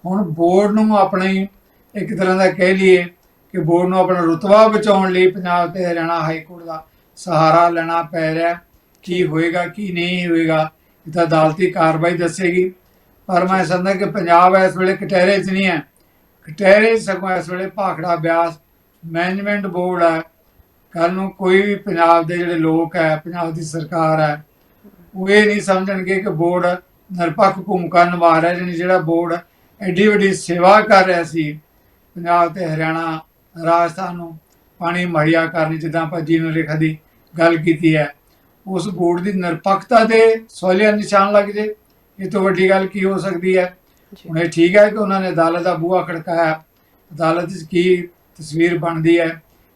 ਹੁਣ ਬੋਰਡ ਨੂੰ ਆਪਣੀ ਇੱਕ ਤਰ੍ਹਾਂ ਦਾ ਕਹਿ ਲਈਏ ਕਿ ਬੋਰਡ ਨੂੰ ਆਪਣਾ ਰੁਤਬਾ ਬਚਾਉਣ ਲਈ ਪੰਜਾਬ ਤੇ ਹਰਿਆਣਾ ਹਾਈ ਕੋਰਟ ਦਾ ਸਹਾਰਾ ਲੈਣਾ ਪੈ ਰਿਹਾ। ਹੈ। ਕੀ ਹੋਏਗਾ ਕੀ ਨਹੀਂ ਹੋਏਗਾ ਇਹ ਤਾਂ ਅਦਾਲਤੀ ਕਾਰਵਾਈ ਦੱਸੇਗੀ। ਪਰ ਮੈਂ ਸਮਝਦਾ ਕਿ ਪੰਜਾਬ ਇਸ ਵੇਲੇ ਕਟਹਿਰੇ 'ਚ ਨਹੀਂ ਹੈ। ਕਟਹਿਰੇ ਸਗੋਂ ਇਸ ਵੇਲੇ ਭਾਖੜਾ ਬਿਆਸ ਮੈਨੇਜਮੈਂਟ ਬੋਰਡ ਹੈ। ਕੱਲ ਨੂੰ ਕੋਈ ਵੀ ਪੰਜਾਬ ਦੇ ਜਿਹੜੇ ਲੋਕ ਹੈ ਪੰਜਾਬ ਦੀ ਸਰਕਾਰ ਹੈ ਉਹ ਇਹ ਨਹੀਂ ਸਮਝਣਗੇ ਕਿ ਬੋਰਡ ਨਿਰਪੱਖ ਭੂਮਿਕਾ ਨਿਭਾ ਰਿਹਾ ਜਾਣੀ ਜਿਹੜਾ ਬੋਰਡ ਐਡੀ ਵੱਡੀ ਸੇਵਾ ਕਰ ਰਿਹਾ ਸੀ ਪੰਜਾਬ ਤੇ ਹਰਿਆਣਾ ਰਾਜਸਥਾਨ ਨੂੰ ਪਾਣੀ ਮੁਹੱਈਆ ਕਰਨ ਜਿੱਦਾਂ ਆਪਾਂ ਜੀਵਨ ਰੇਖਾ ਦੀ ਗੱਲ ਕੀਤੀ ਹੈ ਉਸ ਬੋਰਡ ਦੀ ਨਿਰਪੱਖਤਾ ਦੇ ਸਵਾਲੀਆ ਨਿਸ਼ਾਨ ਲੱਗ ਜੇ ਇਹ ਤੋਂ ਵੱਡੀ ਗੱਲ ਕੀ ਹੋ ਸਕਦੀ ਹੈ? ਹੁਣ ਇਹ ਠੀਕ ਹੈ ਕਿ ਉਹਨਾਂ ਨੇ ਅਦਾਲਤ ਦਾ ਬੂਹਾ ਖੜਕਾਇਆ ਅਦਾਲਤ 'ਚ ਕੀ ਤਸਵੀਰ ਬਣਦੀ ਹੈ?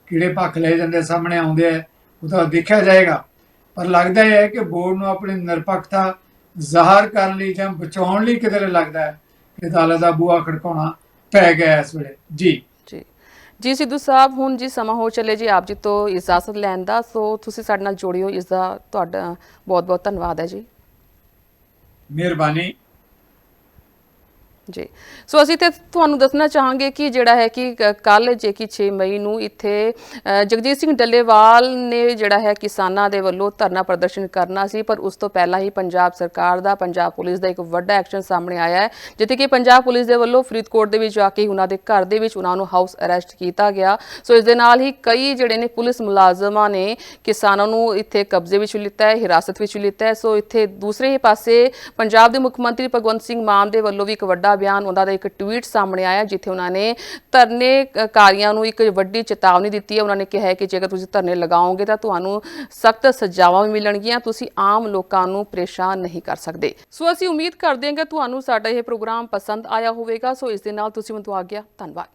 ਕਿਹੜੇ ਪੱਖ ਲਏ ਜਾਂਦੇ ਸਾਹਮਣੇ ਆਉਂਦੇ ਆ ਉਹ ਤਾਂ ਦੇਖਿਆ ਜਾਏਗਾ। ਪਰ ਲੱਗਦਾ ਹੈ ਕਿ ਬੋਰਡ ਨੂੰ ਆਪਣੀ ਨਿਰਪੱਖਤਾ ਜ਼ਾਹਰ ਕਰਨ ਲਈ ਜਾਂ ਬਚਾਉਣ ਲਈ ਕਿਧਰੇ ਲੱਗਦਾ ਹੈ ਕਿ ਅਦਾਲਤ ਦਾ ਬੂਹਾ ਖੜਕਾਉਣਾ ਪੈ ਗਿਆ ਇਸ ਵੇਲੇ। ਜੀ। ਜੀ। ਜੀ ਸਿੱਧੂ ਸਾਹਿਬ ਹੁਣ ਜੀ ਸਮਾਂ ਹੋ ਚੱਲੇ ਜੀ ਆਪ ਜੀ ਤੋਂ ਇਜਾਜ਼ਤ ਲੈਣ ਦਾ ਸੋ ਤੁਸੀਂ ਸਾਡੇ ਨਾਲ ਜੁੜਿਓ ਇਸ ਦਾ ਤੁਹਾਡਾ ਬਹੁਤ ਬਹੁਤ ਧੰਨਵਾਦ ਹੈ ਜੀ। ਮਿਹਰਬਾਨੀ। ਜੀ। ਸੋ ਅਸੀਂ ਤੇ ਤੁਹਾਨੂੰ ਦੱਸਣਾ ਚਾਹਾਂਗੇ ਕਿ ਜਿਹੜਾ ਹੈ ਕਿ ਕੱਲ ਜੇ ਕਿ 6 ਮਈ ਨੂੰ ਇੱਥੇ ਜਗਜੀਤ ਸਿੰਘ ਡੱਲੇਵਾਲ ਨੇ ਜਿਹੜਾ ਹੈ ਕਿਸਾਨਾਂ ਦੇ ਵੱਲੋਂ ਧਰਨਾ ਪ੍ਰਦਰਸ਼ਨ ਕਰਨਾ ਸੀ, ਪਰ ਉਸ ਤੋਂ ਪਹਿਲਾਂ ਹੀ ਪੰਜਾਬ ਸਰਕਾਰ ਦਾ, ਪੰਜਾਬ ਪੁਲਿਸ ਦਾ ਇੱਕ ਵੱਡਾ ਐਕਸ਼ਨ ਸਾਹਮਣੇ ਆਇਆ ਹੈ, ਜਿੱਥੇ ਕਿ ਪੰਜਾਬ ਪੁਲਿਸ ਦੇ ਵੱਲੋਂ ਫਰੀਦਕੋਟ ਦੇ ਵਿੱਚ ਜਾ ਕੇ ਉਹਨਾਂ ਦੇ ਘਰ ਦੇ ਵਿੱਚ ਉਹਨਾਂ ਨੂੰ ਹਾਊਸ ਅਰੈਸਟ ਕੀਤਾ ਗਿਆ। ਸੋ ਇਸ ਦੇ ਨਾਲ ਹੀ ਕਈ ਜਿਹੜੇ ਨੇ ਪੁਲਿਸ ਮੁਲਾਜ਼ਮਾਂ ਨੇ ਕਿਸਾਨਾਂ ਨੂੰ ਇੱਥੇ ਕਬਜ਼ੇ ਵਿੱਚ ਲਿੱਤਾ ਹੈ, ਹਿਰਾਸਤ ਵਿੱਚ ਲਿੱਤਾ ਹੈ। ਸੋ ਇੱਥੇ ਦੂਸਰੇ ਹੀ ਪਾਸੇ ਪੰਜਾਬ ਦੇ ਮੁੱਖ ਮੰਤਰੀ ਭਗਵੰਤ ਸਿੰਘ ਮਾਨ ਦੇ ਵੱਲੋਂ ਵੀ ਇੱਕ ਵੱਡਾ ਬਿਆਨ ਉਹਨਾਂ ਦਾ ਇੱਕ ਟਵੀਟ ਸਾਹਮਣੇ ਆਇਆ ਜਿੱਥੇ ਉਹਨਾਂ ਨੇ ਧਰਨੇ ਨੂੰ ਇੱਕ ਵੱਡੀ ਚੇਤਾਵਨੀ ਦਿੱਤੀ ਹੈ। ਉਹਨਾਂ ਨੇ ਕਿਹਾ ਹੈ ਕਿ ਜੇਕਰ ਤੁਸੀਂ ਧਰਨੇ ਲਗਾਓਗੇ ਤਾਂ ਤੁਹਾਨੂੰ ਸਖਤ ਸਜ਼ਾਵਾਂ ਵੀ ਮਿਲਣਗੀਆਂ। ਤੁਸੀਂ ਆਮ ਲੋਕਾਂ ਨੂੰ ਪਰੇਸ਼ਾਨ ਨਹੀਂ ਕਰ ਸਕਦੇ। ਸੋ ਅਸੀਂ ਉਮੀਦ ਕਰਦੇ ਹਾਂ ਕਿ ਤੁਹਾਨੂੰ ਸਾਡਾ ਇਹ ਪ੍ਰੋਗਰਾਮ ਪਸੰਦ ਆਇਆ ਹੋਵੇਗਾ। ਸੋ ਇਸ ਦੇ ਨਾਲ ਤੁਸੀਂ ਮੈਨੂੰ ਆ ਗਿਆ ਧੰਨਵਾਦ।